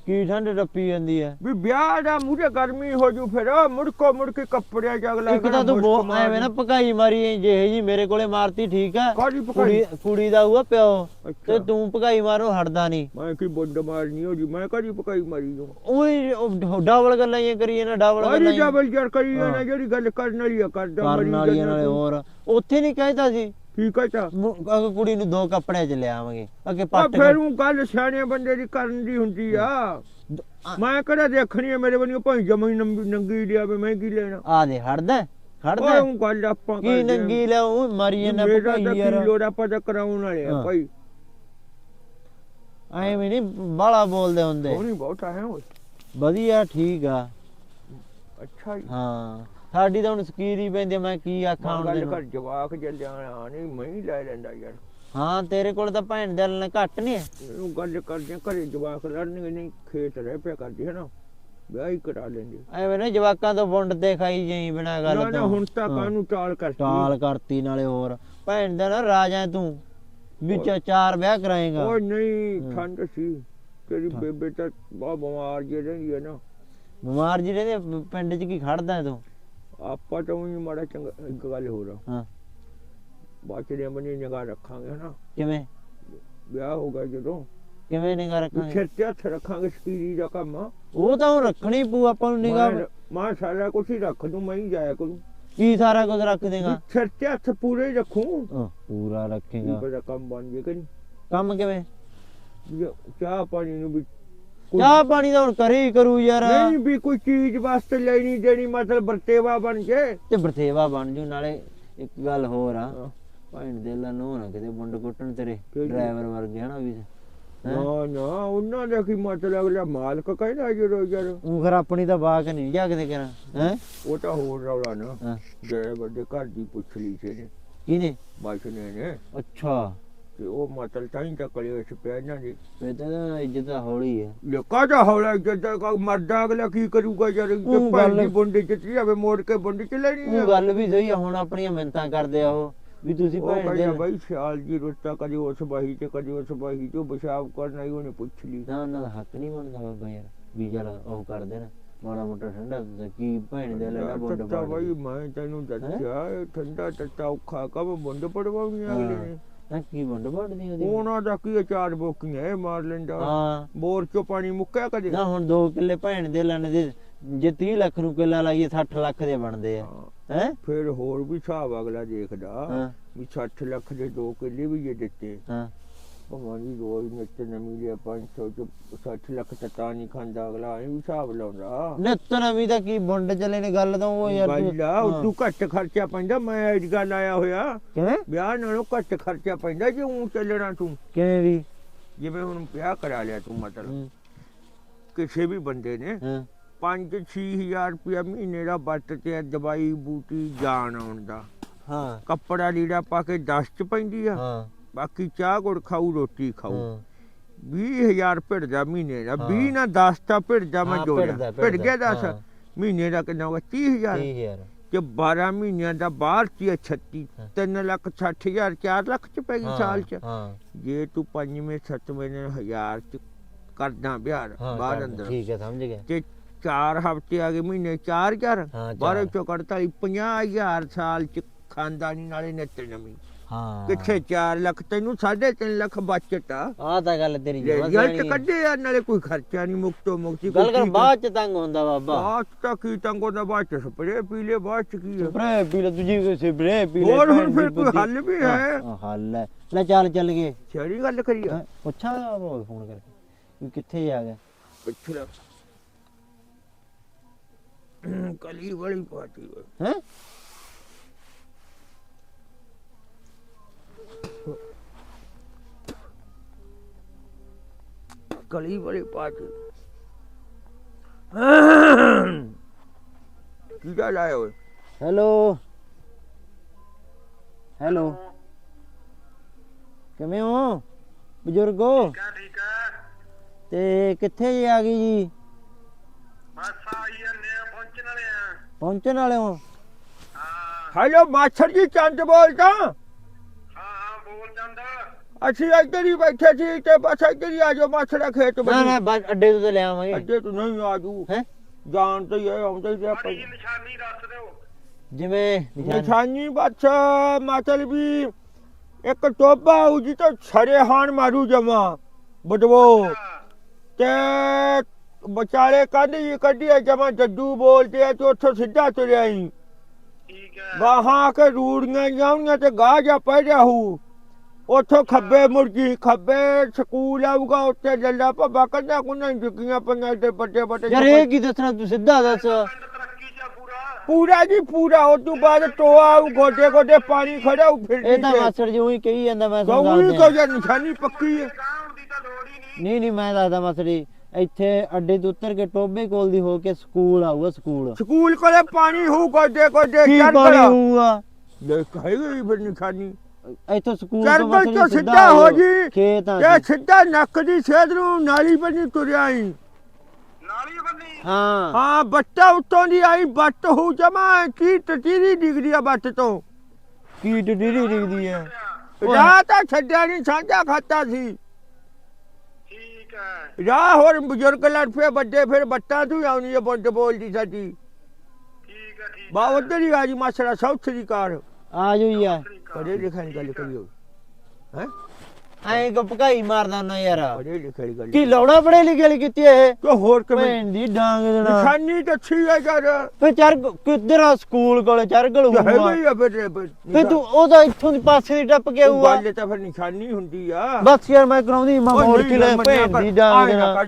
ਕੀ ਠੰਡ ਟੱਪੀ ਜਾਂਦੀ ਹੈ? ਵੀ ਵਿਆਹ ਦਾ ਮੂਰੇ ਗਰਮੀ ਹੋ ਜੂ ਫਿਰ ਮੁੜਕੋ ਮੁੜ ਕੇ ਕੱਪੜਿਆਂ ਚ ਅਗਲਾ ਇੱਕ ਤਾਂ ਤੂੰ ਬਹੁਤ ਐਵੇਂ ਨਾ ਪਕਾਈ ਮਾਰੀ ਜੇ ਜੀ ਮੇਰੇ ਕੋਲੇ ਮਾਰਤੀ ਠੀਕ ਆ ਕਾਹਦੀ ਪਕਾਈ ਕੁੜੀ ਕੁੜੀ ਦਾ ਹੁਆ ਪਿਓ। ਤੇ ਤੂੰ ਪਕਾਈ ਮਾਰੋ ਹਟਦਾ ਨਹੀਂ। ਮੈਂ ਕੀ ਬੁੱਢ ਮਾਰਨੀ ਹੋ ਜੀ? ਮੈਂ ਕਾਹਦੀ ਪਕਾਈ ਮਾਰੀ ਨੂੰ ਉਹ ਡਬਲ ਗੱਲਾਂ ਇਹ ਕਰੀ ਨਾ ਕਾਹਦੀ ਗੱਲਾਂ ਹੀ। ਡਬਲ ਯਾਰ ਕਰੀ ਹਾਂ। ਨਾ ਜਿਹੜੀ ਗੱਲ ਕਰਨ ਵਾਲੀ ਆ ਕਰਦਾ ਕਰਨ ਨਾਲੇ ਤੂੰ। ਹੋਰ। ਉੱਥੇ ਨਹੀਂ ਕਹਿਤਾ ਸੀ। ਕੀ ਕਹਤਾ ਮੁ- ਅਗਰ ਕੁੜੀ ਨੂੰ ਦੋ ਕੱਪੜੇ ਚ ਲਿਆਵਾਂਗੇ। ਅੱਗੇ ਆ ਪੱਟ ਫਿਰ ਉਹ ਗੱਲ ਸਿਆਣੇ ਬੰਦੇ ਦੀ ਕਰਨ ਦੀ ਹੁੰਦੀ ਆ। ਮੈਂ ਕਿਹੜਾ ਦੇਖਣੀ ਆ ਮੇਰੇ ਬੰਨਿਓ ਭਾਈ ਜਮੀ ਨੰਗੀ ਲਿਆ ਵੀ ਮੈਂ ਕੀ ਲੈਣਾ? ਆ ਦੇ ਹਟਦਾ ਓਏ ਹਟਦਾ ਉਹ ਗੱਲ ਆਪਾਂ ਕੀ। ਨੰਗੀ ਲੈ ਉਹ ਮਾਰੀ ਤਾਂ ਪਕਾਈ ਯਾਰ। ਲੋੜ ਆਪਾਂ ਤਾਂ ਕਰਾਉਣ ਵਾਲੇ ਆ ਹਾਂ। ਭਾਈ। ਐਵੇਂ ਨਹੀਂ ਬਾਲਾ ਬੋਲਦੇ ਹੁੰਦੇ। ਸੋਹਣੀ ਬਹੁਤ ਆਇਆ ਓਏ। ਵਧੀਆ ਠੀਕ ਆ। ਅੱਛਾ ਹਾਂ। ਸਾਡੀ ਤਾਂ ਹੁਣ ਸਕੀਰ ਹੀ ਪੈਂਦੀ ਆ, ਮੈਂ ਕੀ ਆਖਾਂ ਹੁਣ ਗੱਲ ਤੈਨੂੰ। ਕਰ ਜਵਾਕ ਜੇ ਜਾਣਾ ਨਹੀਂ ਮੈਂ ਹੀ ਲੈ ਲੈਂਦਾ ਯਾਰ। ਹਾਂ ਤੇਰੇ ਕੋਲ ਤਾਂ ਭੈਣ ਦੇ ਨਾਲ ਘੱਟ ਨਹੀਂ ਹੈ। ਇਹਨੂੰ ਗੱਲ ਕਰਦੇ ਘਰੇ ਜਵਾਕ ਲੜਨਗੇ ਨਹੀਂ ਖੇਤ ਰਹਿ ਪਿਆ ਕਰਦੀ ਹੈ ਨਾ ਵਿਆਹ ਹੀ ਕਰਾ ਲੈਂਦੇ ਐਵੇਂ ਨਾ ਜਵਾਕਾਂ ਤੋਂ ਵੰਡ ਤੇ ਖਾਈ ਜਾਈ ਬਿਨਾ ਗੱਲ ਨਾ ਨਾ ਹੁਣ ਤਾਂ ਹਾਂ। ਕਾਹਨੂੰ ਟਾਲ ਕਰਤੀ? ਟਾਲ ਕਰਤੀ ਨਾਲੇ ਹੋਰ। ਭੈਣ ਦਾ ਨਾ ਰਾਜਾ ਤੂੰ ਵਿੱਚ ਚਾਰ ਵਿਆਹ ਕਰਾਏਗਾ। ਓਏ ਨਹੀਂ। ਠੰਡ ਸੀ ਤੇਰੀ ਬੇਬੇ ਤਾਂ ਬਹੁਤ ਬਿਮਾਰ ਜੇ ਰਹੀ ਹੈ ਨਾ। ਬਿਮਾਰ ਜਿਹੜੇ ਦੇ ਪਿੰਡ 'ਚ ਕੀ ਖੜਦਾ ਤੂੰ? ਆਪਾਂ ਤਾਂ ਉਹੀ ਮਾੜਾ ਚੰਗਾ ਇੱਕ ਗੱਲ ਹੋ। ਰਾ ਹਾਂ ਬਾਚੜੇ ਬਣੀ ਨਿਗਾਹ ਰੱਖਾਂਗੇ ਹਨਾ। ਕਿਵੇਂ? ਵਿਆਹ ਹੋਗਾ ਜਦੋਂ। ਕਿਵੇਂ ਨਿਗਾ ਵੀ ਰੱਖਾਂਗੇ? ਸਿਰ ਤੇ ਹੱਥ ਰੱਖਾਂਗੇ ਸ਼ੀਰੀ ਦਾ ਕੰਮ। ਉਹ ਤਾਂ ਰੱਖਣੀ ਪੂ ਆਪਾਂ ਨੂੰ ਨਿਗਾ ਮੈਂ ਸਾਰਾ ਕੁਝ ਹੀ ਰੱਖ ਦੂੰ ਮੈਂ ਹੀ ਜਾਇਆ ਕਰੂੰ। ਕੀ ਸਾਰਾ ਕੁਝ ਰੱਖ ਦੇਗਾ? ਵੀ ਸਿਰ ਤੇ ਹੱਥ ਪੂਰੇ ਰੱਖੂੰ। ਪੂਰਾ ਰੱਖੇਗਾ। ਬੜਾ ਕੰਮ ਬਣ ਜੇ ਕਿ ਕੰਮ ਕਿਵੇਂ? ਚਾਹ ਪਾਣੀ ਨੂੰ ਵੀ ਚਾਹ ਪਾਣੀ ਤਾਂ ਹੁਣ ਕਰੇ ਹੀ ਕਰੂ ਯਾਰ। ਨਹੀਂ ਵੀ ਕੋਈ ਚੀਜ਼ ਵਾਸਤੇ ਲੈਣੀ ਦੇਣੀ ਮਤਲਬ ਵਰਤੇਵਾ ਬਣ ਜੇ। ਤੇ ਬਰਥੇਵਾ ਬਣ ਜੂ ਨਾਲੇ ਇੱਕ ਗੱਲ ਹੋਰ ਆ। ਭੈਣ ਦੇ ਲਾ ਨੂੰ ਨਾ ਕਿਤੇ ਮੁੰਡ ਕੁੱਟਣ ਤੇਰੇ ਕਿਹੜੀ? ਡਰਾਈਵਰ ਵਰਗੇ ਹਨਾ ਵੀ? ਹੈਂ? ਨਾ ਨਾ ਉਹਨਾਂ ਦਾ ਕੀ ਮਤਲਬ ਅਗਲਾ ਮਾਲਕ ਕਹਿੰਦਾ ਜਦੋਂ ਯਾਰ। ਊਂ ਫਿਰ ਆਪਣੀ ਤਾਂ ਬਾਕ ਨਹੀਂ ਜਾ ਕਿਤੇ ਕਰਾਂ ਹੈ? ਉਹ ਤਾਂ ਹੋਰ ਰੌਲਾ ਨਾ। ਹਾਂ। ਜਿਹੜੇ ਵੱਡੇ ਘਰ ਦੀ ਪੁੱਛ ਲਈ ਸੀ ਨੇ ਬਾਸ਼ਨੇ ਨੇ। ਅੱਛਾ। ਤੇ ਉਹ ਮਤਲਬ ਤਾਂ ਹੀ ਤਾਂ ਕਲਿਓ ਚ ਪਿਆ ਇਹਨਾਂ ਦੀ। ਫੇ ਤਾਂ ਇੱਜ਼ਤ ਤਾਂ ਹੌਲੀ ਹੈ। ਲੋਕਾਂ ਦਾ ਹੌਲਾ ਜਦੋਂ ਮਰਦਾ ਅਗਲਾ ਕੀ ਕਰੂਗਾ ਯਾਰ ਉਹ ਜੇ ਗੱਲ- ਭਾਈ ਦੀ ਬੁੰਡੀ ਚ ਜਾਵੇ ਮੋੜ ਕੇ ਬੁੰਡੀ ਚ ਲੈਣੀ ਉਹ ਆ ਗੱਲ ਵੀ ਸਹੀ ਆ ਹੁਣ ਆਪਣੀਆਂ ਮਿੰਤਾਂ ਕਰਦੇ ਆ ਉਹ ਵੀ ਤੁਸੀਂ ਉਹ ਭੈਣ ਦੇ ਕਹਿੰਦਾ ਬਈ ਸਿਆਲ ਜੀ ਰੁੱਤਾ ਕਦੇ ਉਸ ਬਾਹੀ ਤੇ ਕਦੇ ਉਸ ਬਾਹੀ ਤੇ ਪਿਸ਼ਾਬ ਕਰਨਾ ਹੀ ਉਹਨੇ ਪੁੱਛ ਲਈ। ਨਾ ਉਹਨਾਂ ਦਾ ਹੱਕ ਨਹੀਂ ਬਣਦਾ ਬਾਬਾ ਯਾਰ ਵੀ ਚੱਲ ਉਹ ਕਰਦੇ ਨਾ ਮਾੜਾ ਮੋਟਾ ਠੰਡਾ ਤੇ ਕੀ ਭੈਣ ਦੇ ਲੈਣਾ ਬੁੰਡ ਤੱਤਾ ਬਈ ਮੈਂ ਤੈਨੂੰ ਦੱਸਿਆ ਇਹ ਠੰਡਾ ਤੱਤਾ ਔਖਾ ਕਬ ਬੁੰਡ ਪੜਵਾਉਣੀ ਅਗਲੇ ਨੇ। ਕੀ ਬੁੰਡ ਪੜਦੀ ਉਹਦੀ? ਉਹਨਾਂ ਦਾ ਕੀ ਚਾਰ ਬੋਕੀਆਂ ਇਹ ਮਾਰ ਲੈਂਦਾ। ਹਾਂ। ਬੋਰ ਚੋਂ ਪਾਣੀ ਮੁੱਕਿਆ ਕਦੇ? ਨਾ ਹੁਣ 2 ਕਿੱਲੇ ਭੈਣ ਦੇ ਲੈਣ ਦੇ ਜੇ 30 ਲੱਖ ਨੂੰ ਕਿੱਲਾ ਲਾਈਏ 60 ਲੱਖ ਦੇ ਬਣਦੇ ਆ। ਹਾਂ, ਹੈ? ਫਿਰ ਹੋਰ ਵੀ ਹਿਸਾਬ ਅਗਲਾ ਦੇਖਦਾ ਹਾਂ। ਵੀ 60 ਲੱਖ ਦੇ ਦੋ ਕਿੱਲੇ ਵੀ ਜੇ ਦਿੱਤੇ। ਹਾਂ। ਜੀ ਰੋਜ਼ ਨਿੱਤ ਨਵੀਂ ਲਿਆ 500 ਚ 60 ਲੱਖ ਤਾਂ ਤਾਂ ਨਹੀਂ ਖਾਂਦਾ ਅਗਲਾ ਇਹ ਵੀ ਹਿਸਾਬ ਲਾਉਂਦਾ। ਨਿੱਤ ਨਵੀਂ ਦਾ ਕੀ ਬੁੰਡ ਚੱਲੇ ਨੇ ਗੱਲ ਤਾਂ ਉਹ ਯਾਰ ਆ ਹਾਂ। ਉਦੋਂ ਘੱਟ ਖਰਚਾ ਪੈਂਦਾ ਮੈਂ ਇਹ ਗੱਲ ਆਇਆ ਹੋਇਆ। ਕਿਵੇਂ? ਵਿਆਹ ਨਾਲੋਂ ਘੱਟ ਖਰਚਾ ਪੈਂਦਾ ਜੇ ਉਂ ਚੱਲਣਾ ਤੂੰ। ਕਿਵੇਂ ਵੀ? ਜਿਵੇਂ ਹੁਣ ਵਿਆਹ ਕਰਾ ਲਿਆ ਤੂੰ ਮਤਲਬ। ਕਿਸੇ ਵੀ ਬੰਦੇ ਨੇ ਹਾਂ। 5-6000 ਰੁਪਇਆ ਮਹੀਨੇ ਦਾ ਬੱਟ ਤੇ ਦਵਾਈ ਬੂਟੀ ਜਾਨ ਆਉਣ ਦਾ। ਹਾਂ। ਕੱਪੜਾ ਲੀੜਾ ਪਾ ਕੇ 10 ਚ ਪੈਂਦੀ ਆ। ਹਾਂ। ਬਾਕੀ ਚਾਹ ਗੁੜ ਖਾਊ ਰੋਟੀ ਖਾਊ। ਹਾਂ। 20000 ਭਿੜਦਾ ਮਹੀਨੇ ਦਾ। ਹਾਂ। 20 ਨਾ 10 ਤਾਂ ਭਿੜਦਾ ਮੈਂ ਹਾਂ, ਜੋੜਿਆ ਭਿੜ ਗਿਆ ਭਿੜਦਾ, 10 ਹਾਂ। ਮਹੀਨੇ ਦਾ ਕਿੰਨਾ ਹੋਗਾ 30000 ਠੀਕ ਯਾਰ ਤੇ 12 ਮਹੀਨਿਆਂ ਦਾ ਬਾਹਰ ਚ ਹੀ ਆ 36 ਹਾਂ। 3 ਲੱਖ 60000 4 ਲੱਖ ਚ ਪੈ ਗਈ ਸਾਲ ਚ। ਜੇ ਤੂੰ ਪੰਜਵੇਂ ਸੱਤਵੇਂ ਦਿਨ ਹਜ਼ਾਰ ਚ ਕਰਦਾ ਬਾਹਰ ਕਰ- ਅੰਦਰ। ਠੀਕ ਹੈ ਸਮਝ ਗਿਆ। ਤੇ 4 ਹਫ਼ਤੇ ਆ ਗਏ ਮਹੀਨੇ 4000 ਹਾਂ, ਬਾਰਾਂ ਚਾਰ। ਚੋਂ 48 50000 ਸਾਲ ਚ ਖਾਨਦਾਨੀ ਨਾਲੇ ਨਿੱਤ ਨਵੀਂ। ਹਾਂ। ਕਿੱਥੇ 4 ਲੱਖ ਤੈਨੂੰ 3.5 ਲੱਖ ਬਚਤ ਆ। ਆਹ ਤਾਂ ਗੱਲ ਤੇਰੀ ਰਿਜ਼ਲਟ। ਕੱਢੇ ਆ ਨਾਲੇ ਕੋਈ ਖਰਚਾ ਨਹੀਂ ਮੁਕਤੋ ਮੁਕਤੀ ਗੱਲ ਕਰ ਬਾਅਦ ਚ ਤੰਗ ਹੁੰਦਾ ਬਾਬਾ। ਬਾਅਦ ਤਾਂ ਕੀ ਤੰਗੋ ਦਾ ਬਾਅਦ ਚ ਸਪਰੇ ਪੀ ਲੈ ਬਾਅਦ ਚ ਕੀ ਹੈ ਸਪਰੇ ਪੀ ਲੈ ਕੋਈ ਸਪਰੇ ਪੀ ਲੈ ਹੋਰ ਹੁਣ ਫਿਰ ਕੋਈ। ਹੱਲ ਵੀ ਹੈ? ਹੱਲ ਹੈ। ਲੈ ਚੱਲ ਚੱਲ ਗਏ। ਛੜੀ ਗੱਲ ਕਰੀ ਆ? ਪੁੱਛਾਂ ਫੋਨ ਕਰਕੇ ਕਿੱਥੇ ਜਾ ਗਿਆ। ਪਿੱਛੇ ਕਲੀ ਵਾਲੀ ਪਾਰਟੀ। ਹੈ? ਕਲੀ ਵਾਲੀ ਪਾਰਟੀ ਕੀ ਗੱਲ ਆਇਆ ਓਏ ਹੈਲੋ ਹੈਲੋ ਕਿਵੇਂ ਹੋ ਬਜ਼ੁਰਗੋ ਠੀਕ ਹੈ ਤੇ ਕਿੱਥੇ ਜੇ ਆ ਗਈ ਜੀ ਬਸ ਆਈ ਆ ਪਹੁੰਚਣ ਵਾਲੇ ਆ ਪਹੁੰਚਣ ਵਾਲੇ ਹੋ ਹਾਂ ਹੈਲੋ ਮਾਸਟਰ ਜੀ ਚੰਦ ਬੋਲਦਾ ਅਸੀਂ ਇੱਧਰ ਹੀ ਬੈਠੇ ਸੀ ਤੇ ਬਸ ਇੱਧਰ ਹੀ ਆ ਜਾਓ ਮਾਸੜਾ ਖੇਤ ਨਾ ਨਾ ਬਸ ਅੱਡੇ ਤੋਂ ਤਾਂ ਲੈ ਆਵਾਂਗੇ। ਅੱਡੇ ਤੂੰ ਨਹੀਂ ਆਜੂ ਹੈ? ਜਾਣ ਤੇ ਇਹ ਆਉਂਦੇ ਹੀ ਆਪਾਂ ਬੜੀ ਨਿਸ਼ਾਨੀ ਦੱਸ ਦਿਓ। ਜਿਵੇਂ ਨਿਸ਼ਾਨ। ਨਿਸ਼ਾਨੀ ਬੱਚ ਮਤਲਬ ਵੀ ਇੱਕ ਟੋਬਾ ਉਹ ਜੀ ਤਾਂ ਛੜੇ ਹਾਨ ਮਾਰੂ ਜਮਾ ਬਦਵੋ ਤੇ ਵਿਚਾਲੇ ਜੀ ਕੱਢੀ ਆ ਜਮਾ ਜੱਦੂ ਬੋਲਦੇ ਆ ਤੇ ਉੱਥੋਂ ਸਿੱਧਾ ਤੁਰਿਆ ਹੀ ਠੀਕ ਹੈ। ਗਾਹਾਂ ਕੇ ਰੂੜੀਆਂ ਜਾਉਣੀਆਂ ਤੇ ਗਾਹ ਜਾ ਪੈ ਜਾਹੂ ਉੱਥੋਂ ਖੱਬੇ ਮੁਰਗੀ ਖੱਬੇ ਸਕੂਲ ਆਊਗਾ ਉੱਥੇ ਜੱਲਾ ਭੱਬਾ ਕੰਨਾ ਕੁੰਨਾ ਜੁਗੀਆਂ ਪੰਜਾਂ ਤੇ ਵੱਡੇ ਵੱਡੇ ਯਾਰ ਇਹ ਕੀ ਦੱਸਣਾ ਤੂੰ ਸਿੱਧਾ ਦੱਸ। ਪੂਰਾ। ਪੂਰਾ ਜੀ ਪੂਰਾ ਉਸ ਤੋਂ ਬਾਅਦ ਟੋਆ ਆਊ ਗੋਡੇ ਗੋਡੇ ਪਾਣੀ ਖੜਾ ਉਹ ਫਿਰ ਇਹ ਤਾਂ ਮਾਸਟਰ ਜੀ ਉਹੀ ਕਹੀ ਜਾਂਦਾ ਮੈਂ ਤੁਹਾਨੂੰ ਗੌਰੀ ਦੱਸ ਕੋ ਦਿਆਂ। ਜਾਂ ਨਿਸ਼ਾਨੀ ਪੱਕੀ ਹੈ। ਗਾਉਣ ਦੀ ਤਾਂ ਲੋੜ ਹੀ ਨਹੀਂ। ਨਹੀਂ ਨਹੀਂ ਮੈਂ ਦੱਸਦਾ ਮਾਸਟਰ ਜੀ ਇੱਥੇ ਅੱਡੇ ਤੋਂ ਉਤਰ ਕੇ ਟੋਬੇ ਕੋਲ ਦੀ ਹੋ ਕੇ ਸਕੂਲ ਆਊਗਾ ਸਕੂਲ। ਸਕੂਲ ਕੋਲੇ ਪਾਣੀ ਹੋਊ ਗੋਡੇ ਗੋਡੇ ਕੀ ਪਾਣੀ ਹੋਊਗਾ? ਦੇਖ ਹੈਗੀ ਫਿਰ ਨਿਸ਼ਾਨੀ। ਇੱਥੋਂ ਸਕੂਲ ਤੋਂ ਜੀ ਤੂੰ ਸਿੱਧਾ ਹੋ ਜੀ। ਖੇਤ ਆ ਤੇ ਸਿੱਧਾ ਨੱਕ ਦੀ ਸੇਧ ਨੂੰ ਨਾਲੀ ਬਣੀ ਤੁਰਿਆ ਹੀ ਨਾਲੀ ਬੰਨੀ ਹਾਂ। ਹਾਂ ਬੱਟਾ ਉੱਤੋਂ ਦੀ ਆਈ ਬੱਟ ਹੋ ਜਮਾ ਕੀ ਟਟੀਰੀ ਡਿਗਰੀ ਆ ਬੱਟ ਤੋਂ? ਕੀ ਡਿਰੀ ਡਿਗਦੀ ਓਏ। ਰਾਹ ਤਾਂ ਛੱਡਿਆ ਨਹੀਂ ਸਾਂਝਾ ਖਾਤਾ ਸੀ। ਠੀਕ ਹੈ। ਰਾਹ ਹੋਰ ਬਜ਼ੁਰਗ ਲੜ ਪਏ ਵੱਡੇ ਫਿਰ ਬੱਟਾਂ ਤੂੰ ਆਉਣੀ ਹੈ ਬੁੱਢ ਬੋਲਦੀ ਸਾਡੀ। ਠੀਕ ਹੈ ਠੀਕ ਬਾ ਉੱਧਰ ਹੀ ਆ ਜੀ ਮਾਸੜਾ ਸੌਥ ਦੀ ਕਾਰ। ਆ ਜੋ ਯਾਰ ਪੜੇ ਲਿਖਣ ਦੀ ਗੱਲ ਕਰੀਓ। ਹੈ? ਐਂ ਕੋ ਭਕਾਈ ਮਾਰਦਾ ਨਾ ਯਾਰ। ਪੜੇ ਲਿਖਣ ਦੀ ਗੱਲ ਕੀ ਲੌੜਾ ਪੜੇ ਲਿਖੇ ਵਾਲੀ ਕੀਤੀ ਇਹ? ਤੋ ਹੋਰ ਕਿਵੇਂ? ਭੈਣ ਦੀ ਡਾਂਗ ਦੇਣਾ ਨਿਸ਼ਾਨੀ ਤਾਂ ਅੱਛੀ ਹੈ ਯਾਰ। ਫੇ ਚਰ ਕਿੱਧਰ ਆ ਸਕੂਲ ਕੋਲ? ਚਰਗਲ ਤੇ ਹੈ ਹੋਊਗਾ ਹੀ ਆ ਫਿਰ ਫੇ ਤੂੰ ਉਹਦਾ ਇੱਥੋਂ ਦੀ ਪਾਸੇ ਦੀ ਟੱਪ ਕੇ ਆਊਗਾ। ਗੱਲ ਤਾਂ ਫਿਰ ਨਿਸ਼ਾਨੀ ਹੁੰਦੀ ਆ। ਬਸ ਯਾਰ ਮੈਂ ਕਰਾਉਂਦੀ ਮੈਂ ਨਹੀਂ ਕੇ ਲੈ ਭੈਣ ਦੀ ਡਾਂਗ ਦੇਣਾ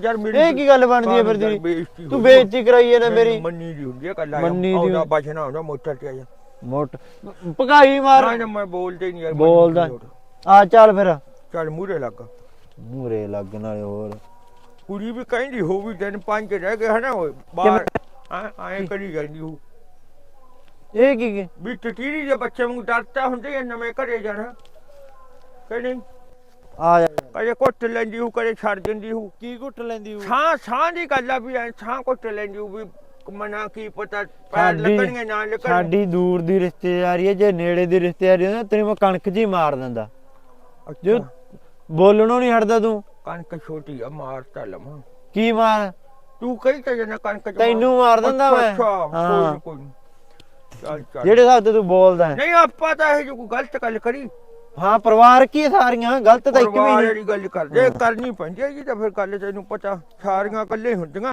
ਇਹ ਕੀ ਗੱਲ ਬਣਦੀ ਹੈ ਫਿਰ ਤੇਰੀ? ਤੂੰ। ਬੇਇੱਜ਼ਤੀ ਕਰਾਈ ਹੈ ਨਾ ਮੇਰੀ। ਮੰਨੀ ਦੀ ਹੁੰਦੀ ਹੈ ਕੱਲ ਮੰਨੀ ਦੀ ਆਉਂਦਾ। ਬਚਣਾ ਹੁੰਦਾ ਮੋਟਰ ਤੇ ਆ ਜਾ। ਮੋਟ ਭਕਾਈ ਮਾਰ। ਨਾ ਮੈਂ ਬੋਲਦੇ ਨਹੀਂ ਯਾਰ ਬੋਲਦਾ। ਆ ਚੱਲ ਫਿਰ। ਚੱਲ ਮੂਰੇ ਲੱਗ। ਮੂਰੇ ਲੱਗਣ ਵਾਲੇ ਹੋਰ। ਕੁੜੀ ਵੀ ਕਹਿੰਦੀ ਹੋ ਵੀ ਦਿਨ ਪੰਜ ਰਹਿ ਗਏ ਹਨਾ ਓਏ ਬਾਹਰ। ਐ ਕਰੀ ਜਾਂਦੀ ਹੋ ਇਹ ਕੀ ਕੀ? ਵੀ ਟਟੀਰੀ ਦੇ ਬੱਚੇ ਨੂੰ ਡਰਤਾ ਹੁੰਦੇ ਆ ਨਵੇਂ ਘਰੇ ਜਾਣਾ? ਕਿ ਨਹੀਂ? ਆ ਜਾ। ਕਦੇ ਕੁੱਟ ਲੈਂਦੀ ਹੂ ਕਦੇ ਛੱਡ ਦਿੰਦੀ ਹੂ ਕੀ ਘੁੱਟ ਲੈਂਦੀ ਉਹ ਛਾਂ ਛਾਂ ਦੀ ਗੱਲ ਆ ਵੀ ਐ ਛਾਂ ਕੁੱਟ ਲੈਂਦੀ ਹੂ ਵੀ ਮਨਾ ਕੀ ਪਤਾ ਪੈਰ ਸਾਡੀ- ਲੱਗਣਗੇ ਨਾ ਲੱਗਣਗੇ ਸਾਡੀ ਦੂਰ ਦੀ ਰਿਸ਼ਤੇਦਾਰੀ ਹੈ ਜੇ ਨੇੜੇ ਦੀ ਰਿਸ਼ਤੇਦਾਰੀ ਹੈ ਤੇਰੇ ਮੈਂ ਕਣਕ ਜੀ ਮਾਰ ਦਿੰਦਾ। ਜੋ ਬੋਲਣੋਂ ਨਹੀਂ ਹਟਦਾ ਤੂੰ। ਕਣਕ ਛੋਟੀ ਆ ਮਾਰਤਾ ਲਵਾਂ। ਕੀ ਮਾਰ? ਤੂੰ ਕਹੀ ਤਾਂ ਜਨਾ ਕਣਕ ਚ ਤੈਨੂੰ ਮਾਰ ਦਿੰਦਾ ਮੈਂ। ਹਾਂ। ਕੋਈ ਨੀ, ਕੋਈ ਨੀ। ਚੱਲ ਚੱਲ। ਜਿਹੜੇ ਹਿਸਾਬ ਤੇ ਤੂੰ ਬੋਲਦਾ ਹੈ। ਨਹੀਂ ਆਪਾਂ ਤਾਂ ਇਹ ਜੋ ਗਲਤ ਗੱਲ ਕਰੀ। ਹਾਂ ਪਰਿਵਾਰ ਕੀ ਹੈ ਸਾਰੀਆਂ? ਗਲਤ ਤਾਂ ਇੱਕ ਵੀ ਪਰਿਵਾਰ ਨਹੀਂ। ਵਾਲੀ ਗੱਲ ਕਰਦੇ ਕਰਨੀ ਪੈਂਦੀ ਹੈ ਜੀ ਤਾਂ ਫਿਰ ਗੱਲ ਤੈਨੂੰ ਪਤਾ ਸਾਰੀਆਂ ਇਕੱਲੇ ਹੁੰਦੀਆਂ।